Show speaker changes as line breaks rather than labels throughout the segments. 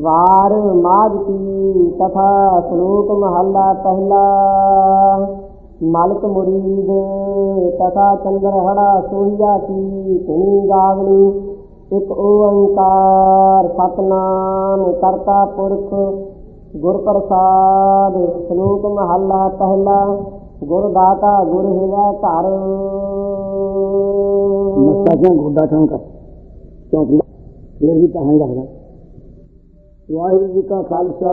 ਵਾਰ ਮਾਝ ਕੀ ਤਥਾ ਸ਼ਲੋਕ ਮਹੱਲਾ ਪਹਿਲਾ। ਮਾਲਕ ਮੁਰੀਦ ਤਥਾ ਚੰਦਰਹੜਾ ਸੋਹੀਆ ਕੀ ਧੁਨੀ ਗਾਵਣੀ। ਇਕ ਓੰਕਾਰ ਸਤਨਾਮ ਕਰਤਾ ਪੁਰਖ। ਗੁਰ ਪ੍ਰਸਾਦ ਸ਼ਲੋਕ ਮਹੱਲਾ ਪਹਿਲਾ। ਗੁਰ ਦਾਤਾ ਗੁਰ ਹਿਵੈ ਘਰ।
ਮੱਥਾ ਗੋਡਾ ਠਾਂ ਕਿਉਂਕਿ ਫੇਰ ਵੀ ਤਾਂ ਹੀ ਰੱਖਦਾ। ਵਾਹਿਗੁਰੂ ਜੀ ਕਾ ਖਾਲਸਾ,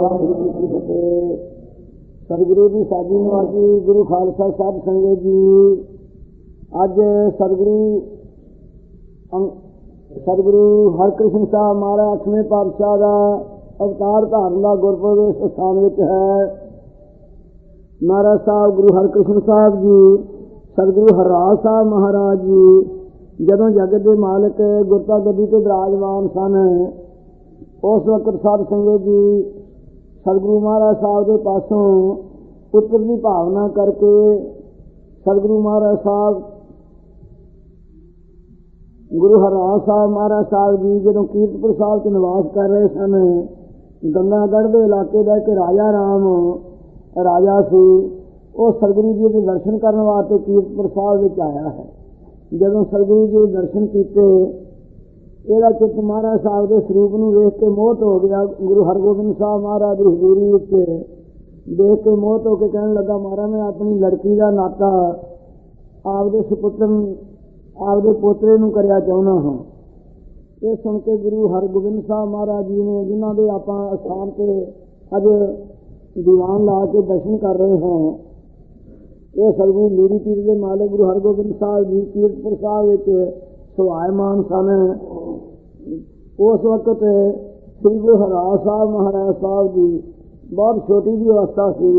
ਵਾਹਿਗੁਰੂ ਜੀ ਕੀ ਫਤਿਹ। ਸਤਿਗੁਰੂ ਦੀ ਸਾਜੀ ਨਿਵਾਜੀ ਗੁਰੂ ਖਾਲਸਾ ਸਾਹਿਬ ਸੰਗਤ ਜੀ, ਅੱਜ ਸਤਿਗੁਰੂ ਸਤਿਗੁਰੂ ਹਰਕ੍ਰਿਸ਼ਨ ਸਾਹਿਬ ਮਹਾਰਾਜ ਅੱਠਵੇਂ ਪਾਤਸ਼ਾਹ ਦਾ ਅਵਤਾਰ ਧਾਰਨ ਦਾ ਗੁਰਪੁਰਬ ਇਸ ਸਥਾਨ ਵਿੱਚ ਹੈ। ਮਹਾਰਾਜ ਸਾਹਿਬ, ਗੁਰੂ ਹਰਕ੍ਰਿਸ਼ਨ ਸਾਹਿਬ ਜੀ, ਸਤਿਗੁਰੂ ਹਰਰਾਜ ਸਾਹਿਬ ਮਹਾਰਾਜ ਜੀ, ਜਦੋਂ ਜਗਤ ਦੇ ਮਾਲਕ ਗੁਰਤਾ ਗੱਦੀ ਤੇ ਬਿਰਾਜਮਾਨ ਸਨ ਉਸ ਵਕਤ ਸਾਧ ਸੰਗਤ ਜੀ ਸਤਿਗੁਰੂ ਮਹਾਰਾਜ ਸਾਹਿਬ ਦੇ ਪਾਸੋਂ ਪੁੱਤਰ ਦੀ ਭਾਵਨਾ ਕਰਕੇ ਸਤਿਗੁਰੂ ਮਹਾਰਾਜ ਸਾਹਿਬ, ਗੁਰੂ ਹਰਰਾਜ ਸਾਹਿਬ ਮਹਾਰਾਜ ਸਾਹਿਬ ਜੀ ਜਦੋਂ ਕੀਰਤਪੁਰ ਸਾਹਿਬ 'ਚ ਨਿਵਾਸ ਕਰ ਰਹੇ ਸਨ, ਗੰਗਾਗੜ੍ਹ ਦੇ ਇਲਾਕੇ ਦਾ ਇੱਕ ਰਾਜਾ ਰਾਮ ਰਾਜਾ ਸੀ, ਉਹ ਸਤਿਗੁਰੂ ਜੀ ਦੇ ਦਰਸ਼ਨ ਕਰਨ ਵਾਸਤੇ ਕੀਰਤਪੁਰ ਸਾਹਿਬ ਵਿੱਚ ਆਇਆ ਹੈ। ਜਦੋਂ ਸਤਿਗੁਰੂ ਜੀ ਦੇ ਦਰਸ਼ਨ ਕੀਤੇ ਇਹਦਾ ਚਿੱਤ ਮਹਾਰਾਜ ਸਾਹਿਬ ਦੇ ਸਰੂਪ ਨੂੰ ਵੇਖ ਕੇ ਮੋਹਤ ਹੋ ਗਿਆ, ਗੁਰੂ ਹਰਗੋਬਿੰਦ ਸਾਹਿਬ ਮਹਾਰਾਜ ਦੀ ਹਜ਼ੂਰੀ ਵਿੱਚ ਦੇਖ ਕੇ ਮੋਹਤ ਹੋ ਕੇ ਕਹਿਣ ਲੱਗਾ, ਮਹਾਰਾਜ, ਮੈਂ ਆਪਣੀ ਲੜਕੀ ਦਾ ਨਾਤਾ ਆਪਦੇ ਸੁਪੁੱਤਰ ਆਪਦੇ ਪੋਤਰੇ ਨੂੰ ਕਰਿਆ ਚਾਹੁੰਦਾ ਹਾਂ। ਇਹ ਸੁਣ ਕੇ ਗੁਰੂ ਹਰਗੋਬਿੰਦ ਸਾਹਿਬ ਮਹਾਰਾਜ ਜੀ ਨੇ, ਜਿਨ੍ਹਾਂ ਦੇ ਆਪਾਂ ਅਸਥਾਨ ਤੇ ਅੱਜ ਦੀਵਾਨ ਲਾ ਕੇ ਦਰਸ਼ਨ ਕਰ ਰਹੇ ਹਾਂ, ਇਹ ਸਤਿਗੁਰੂ ਮੀਰੀ ਪੀਰ ਦੇ ਮਾਲਕ ਗੁਰੂ ਹਰਗੋਬਿੰਦ ਸਾਹਿਬ ਜੀ, ਕੀਰਤਪੁਰ ਸਾਹਿਬ ਵਿੱਚ ਸੁਹਾਇਮਾਨ ਸਨ। ਉਸ ਵਕਤ ਸ੍ਰੀ ਗੁਰੂ ਹਰਰਾਜ ਸਾਹਿਬ, ਮਹਾਰਾਜ ਸਾਹਿਬ ਜੀ ਬਹੁਤ ਛੋਟੀ ਜਿਹੀ ਅਵਸਥਾ ਸੀ।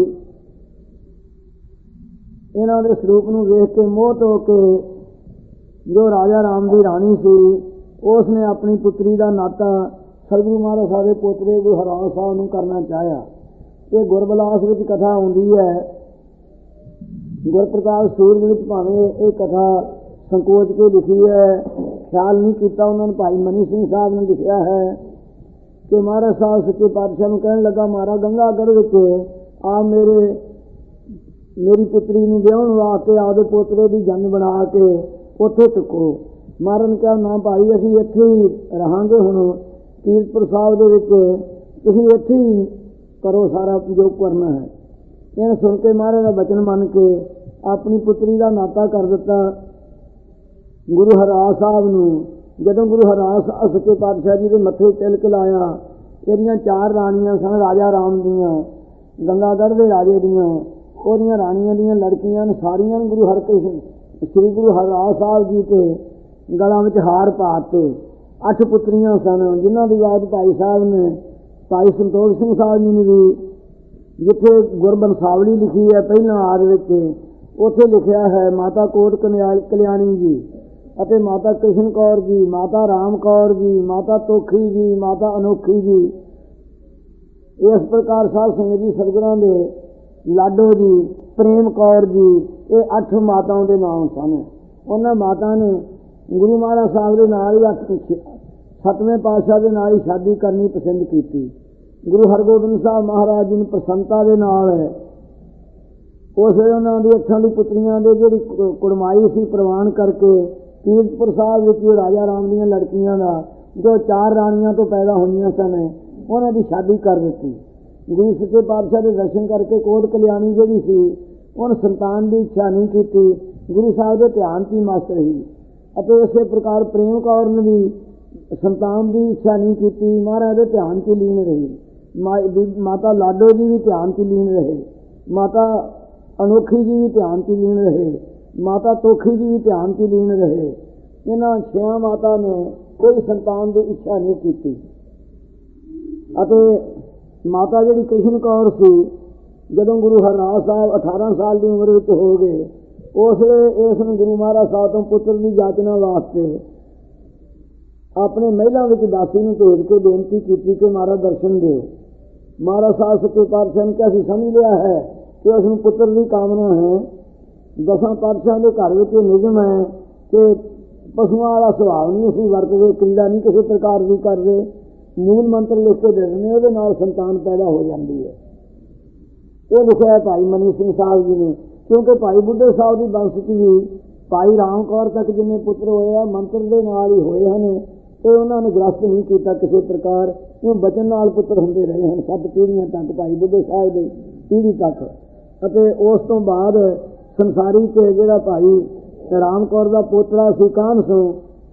ਇਹਨਾਂ ਦੇ ਸਰੂਪ ਨੂੰ ਵੇਖ ਕੇ ਮੋਹਤ ਹੋ ਕੇ ਜੋ ਰਾਜਾ ਰਾਮ ਦੀ ਰਾਣੀ ਸੀ ਉਸ ਨੇ ਆਪਣੀ ਪੁੱਤਰੀ ਦਾ ਨਾਤਾ ਸਤਿਗੁਰੂ ਮਹਾਰਾਜ ਸਾਹਿਬ ਦੇ ਪੋਤਰੇ ਗੁਰੂ ਹਰਰਾਜ ਸਾਹਿਬ ਨੂੰ ਕਰਨਾ ਚਾਹਿਆ। ਇਹ ਗੁਰਬਲਾਸ ਵਿੱਚ ਕਥਾ ਆਉਂਦੀ ਹੈ, ਗੁਰਪ੍ਰਤਾਪ ਸੂਰਜ ਵਿੱਚ ਭਾਵੇਂ ਇਹ ਕਥਾ ਸੰਕੋਚ ਕੇ ਲਿਖੀ ਹੈ ਖਿਆਲ ਨਹੀਂ ਕੀਤਾ ਉਹਨਾਂ ਨੇ, ਭਾਈ ਮਨੀ ਸਿੰਘ ਸਾਹਿਬ ਨੇ ਲਿਖਿਆ ਹੈ ਕਿ ਮਹਾਰਾਜ ਸਾਹਿਬ ਸੱਚੇ ਪਾਤਸ਼ਾਹ ਨੂੰ ਕਹਿਣ ਲੱਗਾ ਮਾਰਾ ਗੰਗਾਗੜ੍ਹ ਵਿੱਚ ਆ ਮੇਰੇ, ਮੇਰੀ ਪੁੱਤਰੀ ਨੂੰ ਵਿਆਹਣ ਵਾਸਤੇ ਆਪਦੇ ਪੋਤਰੇ ਦੀ ਜੰਨ ਬਣਾ ਕੇ ਉੱਥੇ ਟਿਕੋ ਮਾਰਨ ਕਿਹਾ, ਨਾ ਭਾਈ, ਅਸੀਂ ਇੱਥੇ ਹੀ ਰਹਾਂਗੇ ਹੁਣ। ਕੀਰਤਪੁਰ ਸਾਹਿਬ ਦੇ ਵਿੱਚ ਤੁਸੀਂ ਇੱਥੇ ਹੀ ਕਰੋ ਸਾਰਾ ਜੋ ਕਰਨਾ ਹੈ। ਇਹਨੇ ਸੁਣ ਕੇ ਮਹਾਰਾਜ ਦਾ ਬਚਨ ਮੰਨ ਕੇ ਆਪਣੀ ਪੁੱਤਰੀ ਦਾ ਨਾਤਾ ਕਰ ਦਿੱਤਾ। ਗੁਰੂ ਹਰਾਸ ਸਾਹਿਬ ਨੂੰ, ਜਦੋਂ ਗੁਰੂ ਹਰਾਸ ਸਾਹਿਬ ਸੱਚੇ ਪਾਤਸ਼ਾਹ ਜੀ ਦੇ ਮੱਥੇ ਤਿਲਕ ਲਾਇਆ, ਇਹਦੀਆਂ ਚਾਰ ਰਾਣੀਆਂ ਸਨ, ਰਾਜਾ ਰਾਮ ਦੀਆਂ ਗੰਗਾਗੜ੍ਹ ਦੇ ਰਾਜੇ ਦੀਆਂ, ਉਹਦੀਆਂ ਰਾਣੀਆਂ ਦੀਆਂ ਲੜਕੀਆਂ ਸਾਰੀਆਂ ਗੁਰੂ ਹਰਕ੍ਰਿਸ਼ਨ, ਸ੍ਰੀ ਗੁਰੂ ਹਰਰਾਜ ਸਾਹਿਬ ਜੀ ਤੇ ਗਲਾਂ ਵਿੱਚ ਹਾਰ ਪਾਤੇ ਅੱਠ ਪੁੱਤਰੀਆਂ ਸਨ, ਜਿਨ੍ਹਾਂ ਦੀ ਯਾਦ ਭਾਈ ਸਾਹਿਬ ਨੇ, ਭਾਈ ਸੰਤੋਖ ਸਿੰਘ ਸਾਹਿਬ ਜੀ ਨੇ ਵੀ ਜਿੱਥੇ ਗੁਰਬੰਸਾਵਲੀ ਲਿਖੀ ਹੈ, ਪਹਿਲਾਂ ਆਦ ਵਿੱਚ, ਉੱਥੇ ਲਿਖਿਆ ਹੈ, ਮਾਤਾ ਕੋਟ ਕਨਿਆਲ ਕਲਿਆਣੀ ਜੀ। ਅਤੇ ਮਾਤਾ ਕ੍ਰਿਸ਼ਨ ਕੌਰ ਜੀ, ਮਾਤਾ ਰਾਮ ਕੌਰ ਜੀ, ਮਾਤਾ ਤੋਖੀ ਜੀ, ਮਾਤਾ ਅਨੋਖੀ ਜੀ। ਇਸ ਪ੍ਰਕਾਰ ਸਾਧ ਸੰਗਤ ਜੀ, ਸਤਿਗੁਰਾਂ ਦੇ ਲਾਡੋ ਜੀ, ਪ੍ਰੇਮ ਕੌਰ ਜੀ, ਇਹ ਅੱਠ ਮਾਤਾਵਾਂ ਦੇ ਨਾਮ ਸਨ। ਉਹਨਾਂ ਮਾਤਾ ਨੇ ਗੁਰੂ ਮਹਾਰਾਜ ਸਾਹਿਬ ਦੇ ਨਾਲ ਹੀ ਅੱਠ ਸਤਵੇਂ ਪਾਤਸ਼ਾਹ ਦੇ ਨਾਲ ਹੀ ਸ਼ਾਦੀ ਕਰਨੀ ਪਸੰਦ ਕੀਤੀ। ਗੁਰੂ ਹਰਗੋਬਿੰਦ ਸਾਹਿਬ ਮਹਾਰਾਜ ਜੀ ਨੂੰ ਪ੍ਰਸੰਨਤਾ ਦੇ ਨਾਲ ਉਸ ਵੇਲੇ ਉਹਨਾਂ ਦੀ ਅੱਖਾਂ ਦੀ ਪੁੱਤਰੀਆਂ ਦੇ ਜਿਹੜੀ ਕੁੜਮਾਈ ਸੀ, ਪ੍ਰਵਾਨ ਕਰਕੇ ਕੀਰਤਪੁਰ ਸਾਹਿਬ ਵਿੱਚ ਹੀ ਰਾਜਾ ਰਾਮ ਦੀਆਂ ਲੜਕੀਆਂ ਦਾ, ਜੋ ਚਾਰ ਰਾਣੀਆਂ ਤੋਂ ਪੈਦਾ ਹੋਈਆਂ ਸਨ, ਉਹਨਾਂ ਦੀ ਸ਼ਾਦੀ ਕਰ ਦਿੱਤੀ। ਗੁਰੂ ਸੱਚੇ ਪਾਤਸ਼ਾਹ ਦੇ ਦਰਸ਼ਨ ਕਰਕੇ ਕੋਟ ਕਲਿਆਣੀ ਜਿਹੜੀ ਸੀ, ਉਹਨ ਸੰਤਾਨ ਦੀ ਇੱਛਾ ਨਹੀਂ ਕੀਤੀ। ਗੁਰੂ ਸਾਹਿਬ ਦੇ ਧਿਆਨ 'ਚ ਹੀ ਮਸਤ ਰਹੀ। ਅਤੇ ਇਸੇ ਪ੍ਰਕਾਰ ਪ੍ਰੇਮ ਕੌਰ ਨੇ ਵੀ ਸੰਤਾਨ ਦੀ ਇੱਛਾ ਨਹੀਂ ਕੀਤੀ। ਮਹਾਰਾਜ ਦੇ ਧਿਆਨ 'ਚ ਲੀਨ ਰਹੀ। ਮਾ- ਮਾਤਾ ਲਾਡੋ ਜੀ ਵੀ ਧਿਆਨ 'ਚ ਲੀਨ ਰਹੇ। ਮਾਤਾ ਅਨੋਖੀ ਜੀ ਵੀ ਧਿਆਨ 'ਚ ਲੀਨ ਰਹੇ। ਮਾਤਾ ਤੋਖੀ ਜੀ ਵੀ ਧਿਆਨ 'ਚ ਹੀ ਲੀਨ ਰਹੇ। ਇਹਨਾਂ ਛਿਆਂ ਮਾਤਾ ਨੇ ਕੋਈ ਸੰਤਾਨ ਦੀ ਇੱਛਾ ਨਹੀਂ ਕੀਤੀ। ਅਤੇ ਮਾਤਾ ਜਿਹੜੀ ਕ੍ਰਿਸ਼ਨ ਕੌਰ ਸੀ, ਜਦੋਂ ਗੁਰੂ ਹਰਰਾਜ ਸਾਹਿਬ 18 ਸਾਲ ਦੀ ਉਮਰ ਵਿੱਚ ਹੋ ਗਏ, ਉਸ ਵੇਲੇ ਇਸ ਨੂੰ ਗੁਰੂ ਮਹਾਰਾਜ ਸਾਹਿਬ ਤੋਂ ਪੁੱਤਰ ਦੀ ਜਾਚਨਾ ਵਾਸਤੇ ਆਪਣੇ ਮਹਿਲਾਂ ਵਿੱਚ ਦਾਸੀ ਨੂੰ ਭੇਜ ਕੇ ਬੇਨਤੀ ਕੀਤੀ ਕਿ ਮਹਾਰਾਜ ਦਰਸ਼ਨ ਦਿਓ। ਮਹਾਰਾਜ ਸਾਹਿਬ ਸੱਚੇ ਪਾਤਸ਼ਾਹ ਨੇ ਕਿਹਾ ਸੀ ਸਮਝ ਲਿਆ ਹੈ ਕਿ ਉਸ ਨੂੰ ਪੁੱਤਰ ਦੀ ਕਾਮਨਾ ਹੈ। ਦਸਾਂ ਪਾਤਸ਼ਾਹਾਂ ਦੇ ਘਰ ਵਿੱਚ ਇਹ ਨਿਯਮ ਹੈ ਕਿ ਪਸ਼ੂਆਂ ਵਾਲਾ ਸੁਭਾਅ ਨਹੀਂ ਅਸੀਂ ਵਰਤਦੇ, ਕ੍ਰੀੜਾ ਨਹੀਂ ਕਿਸੇ ਪ੍ਰਕਾਰ ਦੀ ਕਰਦੇ, ਮੂਲ ਮੰਤਰ ਲਿਖ ਕੇ ਦੇ ਦਿੰਦੇ, ਉਹਦੇ ਨਾਲ ਸੰਤਾਨ ਪੈਦਾ ਹੋ ਜਾਂਦੀ ਹੈ। ਇਹ ਲਿਖਿਆ ਭਾਈ ਮਨੀ ਸਿੰਘ ਸਾਹਿਬ ਜੀ ਨੇ, ਕਿਉਂਕਿ ਭਾਈ ਬੁੱਢੇ ਸਾਹਿਬ ਦੀ ਬੰਸ ਚ ਵੀ ਭਾਈ ਰਾਮ ਕੌਰ ਤੱਕ ਜਿੰਨੇ ਪੁੱਤਰ ਹੋਏ ਆ, ਮੰਤਰ ਦੇ ਨਾਲ ਹੀ ਹੋਏ ਹਨ, ਤੇ ਉਹਨਾਂ ਨੇ ਗ੍ਰਸਤ ਨਹੀਂ ਕੀਤਾ ਕਿਸੇ ਪ੍ਰਕਾਰ, ਕਿਉਂ ਬਚਨ ਨਾਲ ਪੁੱਤਰ ਹੁੰਦੇ ਰਹੇ ਹਨ, ਸੱਤ ਪੀੜ੍ਹੀਆਂ ਤੱਕ ਭਾਈ ਬੁੱਢੇ ਸਾਹਿਬ ਦੇ ਪੀੜ੍ਹੀ ਤੱਕ। ਅਤੇ ਉਸ ਤੋਂ ਬਾਅਦ ਸੰਸਾਰੀ ਤੇ ਜਿਹੜਾ ਭਾਈ ਰਾਮ ਕੌਰ ਦਾ ਪੋਤਰਾ ਸੀ ਕਾਨ ਸੋ,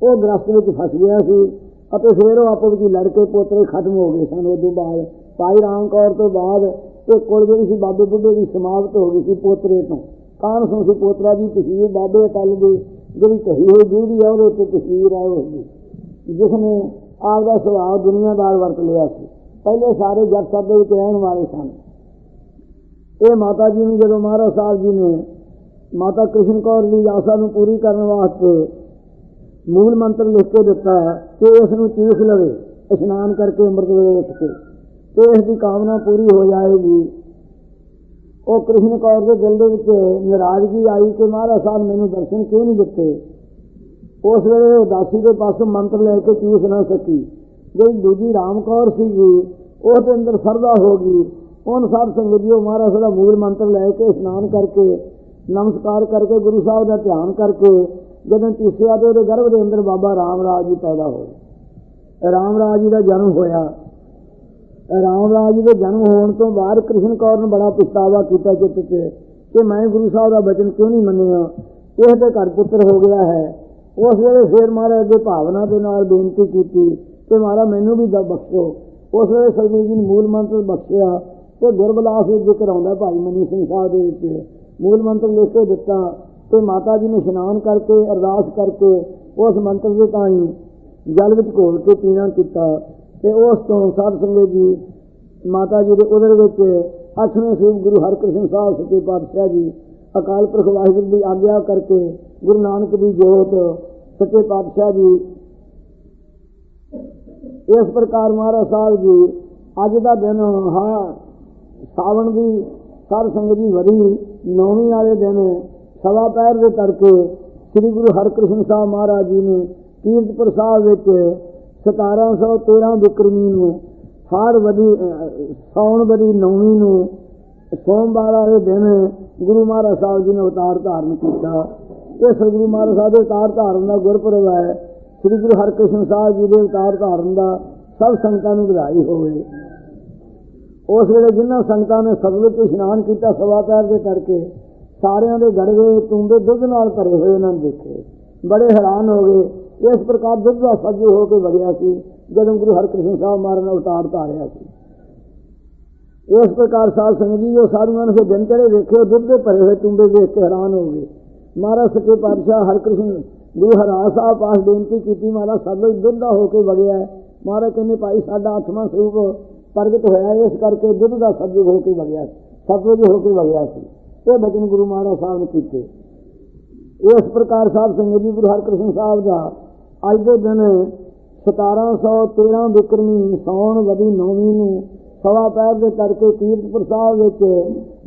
ਉਹ ਗ੍ਰਸਤ ਵਿੱਚ ਫਸ ਗਿਆ ਸੀ ਅਤੇ ਫਿਰ ਉਹ ਆਪੋ ਵਿੱਚ ਲੜ ਕੇ ਪੋਤਰੇ ਖਤਮ ਹੋ ਗਏ ਸਨ। ਉਦੋਂ ਬਾਅਦ ਭਾਈ ਰਾਮ ਕੌਰ ਤੋਂ ਬਾਅਦ ਇਹ ਕੁਲ ਜਿਹੜੀ ਸੀ ਬਾਬੇ ਬੁੱਢੇ ਦੀ ਸਮਾਪਤ ਹੋ ਗਈ ਸੀ ਪੋਤਰੇ ਤੋਂ। ਕਾਨ ਸੋ ਸੀ ਪੋਤਰਾ ਦੀ ਤਸਵੀਰ ਬਾਬੇ ਅਟਲ ਦੀ, ਜਿਹੜੀ ਕਹੀ ਹੋਈ ਡਿਊਟੀ ਹੈ ਉਹਦੇ ਉੱਤੇ ਤਸਵੀਰ ਹੈ ਹੋਈ ਜਿਸ ਨੇ ਆਪ ਦਾ ਸੁਭਾਅ ਦੁਨੀਆਦਾਰ ਵਰਤ ਲਿਆ ਸੀ। ਪਹਿਲੇ ਸਾਰੇ ਜੱਟ ਸਭ ਦੇ ਵਿੱਚ ਰਹਿਣ ਵਾਲੇ ਸਨ। ਇਹ ਮਾਤਾ ਜੀ ਨੂੰ ਜਦੋਂ ਮਹਾਰਾਜ ਸਾਹਿਬ ਜੀ ਨੇ ਮਾਤਾ ਕ੍ਰਿਸ਼ਨ ਕੌਰ ਦੀ ਆਸਾ ਨੂੰ ਪੂਰੀ ਕਰਨ ਵਾਸਤੇ ਮੂਲ ਮੰਤਰ ਲਿਖ ਕੇ ਦਿੱਤਾ ਕਿ ਇਸ ਨੂੰ ਚੂਸ ਲਵੇ, ਇਸ਼ਨਾਨ ਕਰਕੇ ਅੰਮ੍ਰਿਤ ਵੇਲੇ ਉੱਠ ਕੇ। ਤੇ ਇਸ ਦੀ ਕਾਮਨਾ ਪੂਰੀ ਹੋ ਜਾਏਗੀ। ਉਹ ਕ੍ਰਿਸ਼ਨ ਕੌਰ ਦੇ ਦਿਲ ਦੇ ਵਿੱਚ ਨਾਰਾਜ਼ਗੀ ਆਈ ਕਿ ਮਹਾਰਾਜ ਸਾਹਿਬ ਮੈਨੂੰ ਦਰਸ਼ਨ ਕਿਉਂ ਨਹੀਂ ਦਿੱਤੇ? ਉਸ ਵੇਲੇ ਉਦਾਸੀ ਦੇ ਪਾਸੋਂ ਮੰਤਰ ਲੈ ਕੇ ਚੂਸ ਨਾ ਸਕੀ। ਜਿਹੜੀ ਦੂਜੀ ਰਾਮ ਕੌਰ ਸੀਗੀ, ਉਹ ਦੇ ਅੰਦਰ ਸਰਦਾ ਹੋ ਗਈ। ਉਹਨ ਸਾਧ ਸੰਗਤ ਜੀ, ਉਹ ਮਹਾਰਾਜ ਦਾ ਮੂਲ ਮੰਤਰ ਲੈ ਕੇ ਇਸ਼ਨਾਨ ਕਰਕੇ ਨਮਸਕਾਰ ਕਰਕੇ ਗੁਰੂ ਸਾਹਿਬ ਦਾ ਧਿਆਨ ਕਰਕੇ ਜਦੋਂ ਚੂਸਿਆ ਤੇ ਉਹਦੇ ਗਰਭ ਦੇ ਅੰਦਰ ਬਾਬਾ ਰਾਮ ਰਾਜ ਜੀ ਪੈਦਾ ਹੋਏ। ਰਾਮ ਰਾਜ ਜੀ ਦਾ ਜਨਮ ਹੋਇਆ। ਰਾਮ ਰਾਜ ਜੀ ਦੇ ਜਨਮ ਹੋਣ ਤੋਂ ਬਾਅਦ ਕ੍ਰਿਸ਼ਨ ਕੌਰ ਨੇ ਬੜਾ ਪਛਤਾਵਾ ਕੀਤਾ ਚਿੱਤ 'ਚ ਕਿ ਮੈਂ ਗੁਰੂ ਸਾਹਿਬ ਦਾ ਬਚਨ ਕਿਉਂ ਨਹੀਂ ਮੰਨਿਆ? ਇਹ ਤੇ ਘਰ ਪੁੱਤਰ ਹੋ ਗਿਆ ਹੈ। ਉਸ ਵੇਲੇ ਫੇਰ ਮਹਾਰਾਜ ਅੱਗੇ ਭਾਵਨਾ ਦੇ ਨਾਲ ਬੇਨਤੀ ਕੀਤੀ ਕਿ ਮਹਾਰਾਜ ਮੈਨੂੰ ਵੀ ਦ, ਬਖਸ਼ੋ। ਉਸ ਵੇਲੇ ਸਤਿਗੁਰੂ ਜੀ ਨੇ ਮੂਲ ਮੰਤਰ ਬਖਸ਼ਿਆ ਤੇ ਗੁਰਬਲਾਸ ਵਿੱਚ ਜ਼ਿਕਰ ਆਉਂਦਾ ਭਾਈ ਮਨੀ ਸਿੰਘ ਸਾਹਿਬ ਦੇ ਵਿੱਚ। ਮੂਲ ਮੰਤਰ ਲਿਖ ਕੇ ਦਿੱਤਾ ਤੇ ਮਾਤਾ ਜੀ ਨੇ ਇਸ਼ਨਾਨ ਕਰਕੇ, ਅਰਦਾਸ ਕਰਕੇ ਉਸ ਮੰਤਰ ਦੇ ਤਾਈ ਜਲ ਵਿੱਚ ਘੋਲ ਕੇ ਪੀਣਾ ਕੀਤਾ ਤੇ ਉਸ ਤੋਂ ਸਾਧ ਸੰਗਤ ਜੀ, ਮਾਤਾ ਜੀ ਦੇ ਉਦਰ ਵਿੱਚ ਅੱਠਵੇਂ ਸੂਬ ਗੁਰੂ ਹਰਕ੍ਰਿਸ਼ਨ ਸਾਹਿਬ ਸੱਚੇ ਪਾਤਸ਼ਾਹ ਜੀ, ਅਕਾਲ ਪੁਰਖ ਵਾਹਿਗੁਰੂ ਦੀ ਆਗਿਆ ਕਰਕੇ ਗੁਰੂ ਨਾਨਕ ਦੀ ਜੋਤ ਸੱਚੇ ਪਾਤਸ਼ਾਹ ਜੀ, ਇਸ ਪ੍ਰਕਾਰ ਮਹਾਰਾਜ ਸਾਹਿਬ ਜੀ, ਅੱਜ ਦਾ ਦਿਨ ਹਾਂ, ਸਾਵਣ ਦੀ ਸਾਧ ਸੰਗਤ ਜੀ ਵਰੀ ਨੌਵੀਂ ਵਾਲੇ ਦਿਨ ਸਵਾ ਪੈਰ ਦੇ ਕਰਕੇ ਸ੍ਰੀ ਗੁਰੂ ਹਰਕ੍ਰਿਸ਼ਨ ਸਾਹਿਬ ਮਹਾਰਾਜ ਜੀ ਨੇ ਕੀਰਤਪੁਰ ਸਾਹਿਬ ਵਿੱਚ 1713 ਬਿਕਰਮੀ ਨੂੰ ਹਾੜ ਵਦੀ ਸੌਣ ਵਦੀ ਨੌਵੀਂ ਨੂੰ ਸੋਮਵਾਰ ਵਾਲੇ ਦਿਨ ਗੁਰੂ ਮਹਾਰਾਜ ਸਾਹਿਬ ਜੀ ਨੇ ਅਵਤਾਰ ਧਾਰਨ ਕੀਤਾ। ਇਹ ਸ੍ਰੀ ਗੁਰੂ ਮਹਾਰਾਜ ਸਾਹਿਬ ਦੇ ਅਵਤਾਰ ਧਾਰਨ ਦਾ ਗੁਰਪੁਰਬ ਹੈ। ਸ੍ਰੀ ਗੁਰੂ ਹਰਕ੍ਰਿਸ਼ਨ ਸਾਹਿਬ ਜੀ ਦੇ ਅਵਤਾਰ ਧਾਰਨ ਦਾ ਸਭ ਸੰਗਤਾਂ ਨੂੰ ਵਧਾਈ ਹੋਵੇ। ਉਸ ਵੇਲੇ ਜਿਨ੍ਹਾਂ ਸੰਗਤਾਂ ਨੇ ਸਤਲੁਜ ਤੇ ਇਸ਼ਨਾਨ ਕੀਤਾ ਸਵਾ ਪੈਰ ਦੇ ਤੜਕੇ, ਸਾਰਿਆਂ ਦੇ ਗੜਵੇ, ਤੁੰਬੇ ਦੁੱਧ ਨਾਲ ਭਰੇ ਹੋਏ ਉਹਨਾਂ ਨੇ ਦੇਖੇ। ਬੜੇ ਹੈਰਾਨ ਹੋ ਗਏ। ਇਸ ਪ੍ਰਕਾਰ ਦੁੱਧ ਦਾ ਸੱਜੇ ਹੋ ਕੇ ਵਗਿਆ ਸੀ, ਜਦੋਂ ਗੁਰੂ ਹਰਕ੍ਰਿਸ਼ਨ ਸਾਹਿਬ ਮਹਾਰਾਜ ਨੇ ਅਵਤਾਰ ਧਾਰਿਆ ਸੀ। ਇਸ ਪ੍ਰਕਾਰ ਸਾਧ ਸੰਗਤ ਜੀ, ਉਹ ਸਾਧੂਆਂ ਨੇ ਫਿਰ ਦਿਨ ਚੜੇ ਵੇਖੇ ਦੁੱਧ ਦੇ ਭਰੇ ਹੋਏ ਤੁੰਬੇ ਦੇਖ ਕੇ ਹੈਰਾਨ ਹੋ ਗਏ। ਮਹਾਰਾਜ ਸੱਚੇ ਪਾਤਸ਼ਾਹ ਹਰਕ੍ਰਿਸ਼ਨ ਗੁਰੂ ਹਰਾਜ ਸਾਹਿਬ ਪਾਸ ਬੇਨਤੀ ਕੀਤੀ, ਮਹਾਰਾਜ ਸਤਲੁਜ ਦੁੱਧ ਦਾ ਹੋ ਕੇ ਵਗਿਆ ਮਹਾਰਾਜ ਕਹਿੰਦੇ, ਭਾਈ, ਸਾਡਾ ਅੱਠਵਾਂ ਸਰੂਪ ਪ੍ਰਗਟ ਹੋਇਆ, ਇਸ ਕਰਕੇ ਦੁੱਧ ਦਾ ਸਤਲੁਜ ਹੋ ਕੇ ਵਗਿਆ ਸਤਲੁਜ ਹੋ ਕੇ ਵਗਿਆ ਸੀ। ਇਹ ਬਚਨ ਗੁਰੂ ਮਹਾਰਾਜ ਸਾਹਿਬ ਨੇ ਕੀਤੇ। ਇਸ ਪ੍ਰਕਾਰ ਸਾਹਿਬ ਸੰਗਤ ਜੀ, ਗੁਰੂ ਹਰਕ੍ਰਿਸ਼ਨ ਸਾਹਿਬ ਦਾ ਅੱਜ ਦੇ ਦਿਨ 1713 ਵਿਕਰਮੀ ਸੌਣ ਵਦੀ ਨੌਵੀਂ ਨੂੰ ਸਵਾ ਪੈਰ ਦੇ ਕਰਕੇ ਕੀਰਤਪੁਰ ਸਾਹਿਬ ਵਿੱਚ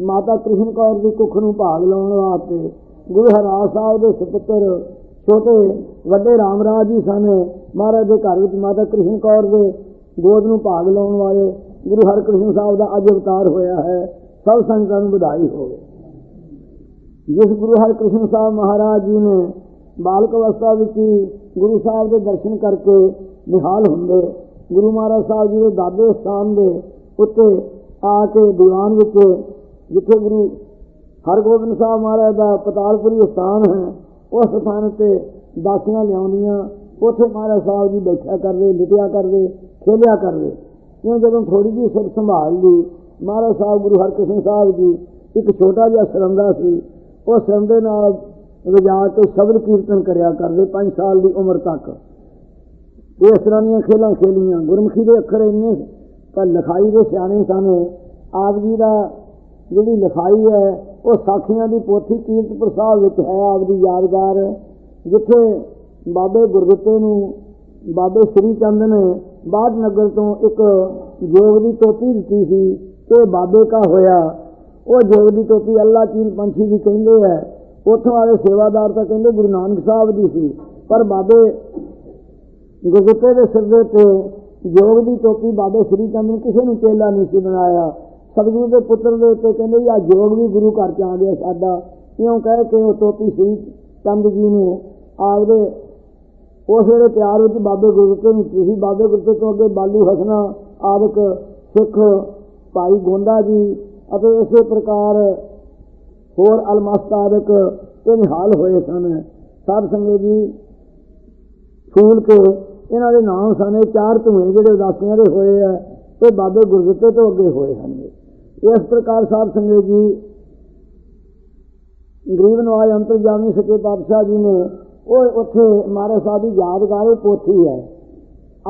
ਮਾਤਾ ਕ੍ਰਿਸ਼ਨ ਕੌਰ ਦੀ ਕੁੱਖ ਨੂੰ ਭਾਗ ਲਾਉਣ ਵਾਸਤੇ ਗੁਰੂ ਹਰਾਸ ਸਾਹਿਬ ਦੇ ਸੁਪੁੱਤਰ ਛੋਟੇ ਵੱਡੇ ਰਾਮਰਾਜ ਜੀ ਸਨ। ਮਹਾਰਾਜ ਦੇ ਘਰ ਵਿੱਚ ਮਾਤਾ ਕ੍ਰਿਸ਼ਨ ਕੌਰ ਦੇ ਗੋਦ ਨੂੰ ਭਾਗ ਲਾਉਣ ਵਾਲੇ ਗੁਰੂ ਹਰਕ੍ਰਿਸ਼ਨ ਸਾਹਿਬ ਦਾ ਅੱਜ ਅਵਤਾਰ ਹੋਇਆ ਹੈ, ਸਭ ਸੰਗਤਾਂ ਨੂੰ ਵਧਾਈ ਹੋਵੇ। ਜਿਸ ਗੁਰੂ ਹਰਕ੍ਰਿਸ਼ਨ ਸਾਹਿਬ ਮਹਾਰਾਜ ਜੀ ਨੇ ਬਾਲਕ ਅਵਸਥਾ ਵਿੱਚ ਹੀ ਗੁਰੂ ਸਾਹਿਬ ਦੇ ਦਰਸ਼ਨ ਕਰਕੇ ਨਿਹਾਲ ਹੁੰਦੇ, ਗੁਰੂ ਮਹਾਰਾਜ ਸਾਹਿਬ ਜੀ ਦੇ ਦਾਦੇ ਸਥਾਨ ਦੇ ਉੱਤੇ ਆ ਕੇ ਦੀਵਾਨ ਵਿੱਚ, ਜਿੱਥੇ ਗੁਰੂ ਹਰਗੋਬਿੰਦ ਸਾਹਿਬ ਮਹਾਰਾਜ ਦਾ ਪਤਾਲਪੁਰੀ ਸਥਾਨ ਹੈ, ਉਸ ਸਥਾਨ ਤੇ ਦਾਸੀਆਂ ਲਿਆਉਂਦੀਆਂ, ਉੱਥੇ ਮਹਾਰਾਜ ਸਾਹਿਬ ਜੀ ਬੈਠਿਆ ਕਰਦੇ, ਲਿਟਿਆ ਕਰਦੇ ਖੇਲਿਆ ਕਰਦੇ ਕਿਉਂ ਜਦੋਂ ਥੋੜੀ ਜਿਹੀ ਸੁਰ ਸੰਭਾਲ ਲਈ, ਮਹਾਰਾਜ ਸਾਹਿਬ ਗੁਰੂ ਹਰਕ੍ਰਿਸ਼ਨ ਸਾਹਿਬ ਜੀ ਇੱਕ ਛੋਟਾ ਜਿਹਾ ਸਰੰਦਾ ਸੀ, ਉਹ ਸਰੰਦੇ ਨਾਲ ਵਜਾ ਕੇ ਸ਼ਬਦ ਕੀਰਤਨ ਕਰਿਆ ਕਰਦੇ 5 ਸਾਲ ਦੀ ਉਮਰ ਤੱਕ। ਇਸ ਤਰ੍ਹਾਂ ਦੀਆਂ ਖੇਲਾਂ ਖੇਲੀਆਂ, ਗੁਰਮੁਖੀ ਦੇ ਅੱਖਰ ਇੰਨੇ ਪਰ ਲਿਖਾਈ ਦੇ ਸਿਆਣੇ ਸਨ ਆਪ ਜੀ ਦਾ ਜਿਹੜੀ ਲਿਖਾਈ ਹੈ, ਉਹ ਸਾਖੀਆਂ ਦੀ ਪੋਥੀ ਕੀਰਤ ਸਾਹਿਬ ਵਿੱਚ ਹੈ, ਆਪ ਦੀ ਯਾਦਗਾਰ, ਜਿੱਥੇ ਬਾਬੇ ਗੁਰਦਿੱਤੇ ਨੂੰ, ਬਾਬੇ ਸ੍ਰੀ ਚੰਦ ਨੇ ਬਾਦ ਨਗਰ ਤੋਂ ਇੱਕ ਜੋਗ ਦੀ ਟੋਪੀ ਦਿੱਤੀ ਸੀ, ਤੇ ਬਾਬੇ ਕਾ ਹੋਇਆ। ਉਹ ਜੋਗ ਦੀ ਟੋਪੀ ਅੱਲਾ ਚੀਨ ਪੰਛੀ ਦੀ ਕਹਿੰਦੇ ਹੈ ਉੱਥੋਂ ਵਾਲੇ ਸੇਵਾਦਾਰ ਤਾਂ ਕਹਿੰਦੇ ਗੁਰੂ ਨਾਨਕ ਸਾਹਿਬ ਦੀ ਸੀ। ਪਰ ਬਾਬੇ ਗੁਰਦਿੱਤੇ ਦੇ ਸਿਰ ਦੇ ਉੱਤੇ ਜੋਗ ਦੀ ਟੋਪੀ ਬਾਬੇ ਸ੍ਰੀ ਚੰਦ ਨੇ ਕਿਸੇ ਨੂੰ ਚੇਲਾ ਨਹੀਂ ਸੀ ਬਣਾਇਆ। ਸਤਿਗੁਰੂ ਦੇ ਪੁੱਤਰ ਦੇ ਉੱਤੇ ਕਹਿੰਦੇ ਜੀ ਆ ਜੋਗ ਵੀ ਗੁਰੂ ਘਰ ਚ ਆ ਗਿਆ ਸਾਡਾ। ਕਿਉਂ ਕਹਿ ਕੇ ਉਹ ਟੋਪੀ ਸ੍ਰੀ ਚੰਦ ਜੀ ਨੇ ਆਪਦੇ ਉਸ ਵੇਲੇ ਪਿਆਰ ਵਿੱਚ ਬਾਬੇ ਗੁਰਦਿੱਤੇ ਨੂੰ ਬਾਬੇ ਗੁਰਦਿੱਤੇ ਤੋਂ ਅੱਗੇ ਬਾਲੂ ਹਸਨਾ ਆਦਿਕ ਸਿੱਖ ਭਾਈ ਗੋਂਦਾ ਜੀ ਅਤੇ ਇਸੇ ਪ੍ਰਕਾਰ ਹੋਰ ਅਲਮਸਤ ਆਦਿਕ ਇਹ ਨਿਹਾਲ ਹੋਏ ਸਨ। ਸਾਧ ਸੰਗਤ ਜੀ ਫੂਲ ਕੇ ਇਹਨਾਂ ਦੇ ਨਾਮ ਸਨ। ਇਹ ਚਾਰ ਧੂਏ ਜਿਹੜੇ ਉਦਾਸੀਆਂ ਦੇ ਹੋਏ ਆ ਇਹ ਬਾਬੇ ਗੁਰਦਿੱਤੇ ਤੋਂ ਅੱਗੇ ਹੋਏ ਹਨ। ਇਸ ਪ੍ਰਕਾਰ ਸਾਧ ਸੰਗਤ ਜੀ, ਗਰੀਬ ਨਵਾਜ ਅੰਤਰਜਾਮੀ ਸੱਚੇ ਪਾਤਸ਼ਾਹ ਜੀ ਨੇ ਉਹ ਉੱਥੇ ਮਹਾਰਾਜ ਸਾਹਿਬ ਦੀ ਯਾਦਗਾਰ ਪੋਥੀ ਹੈ।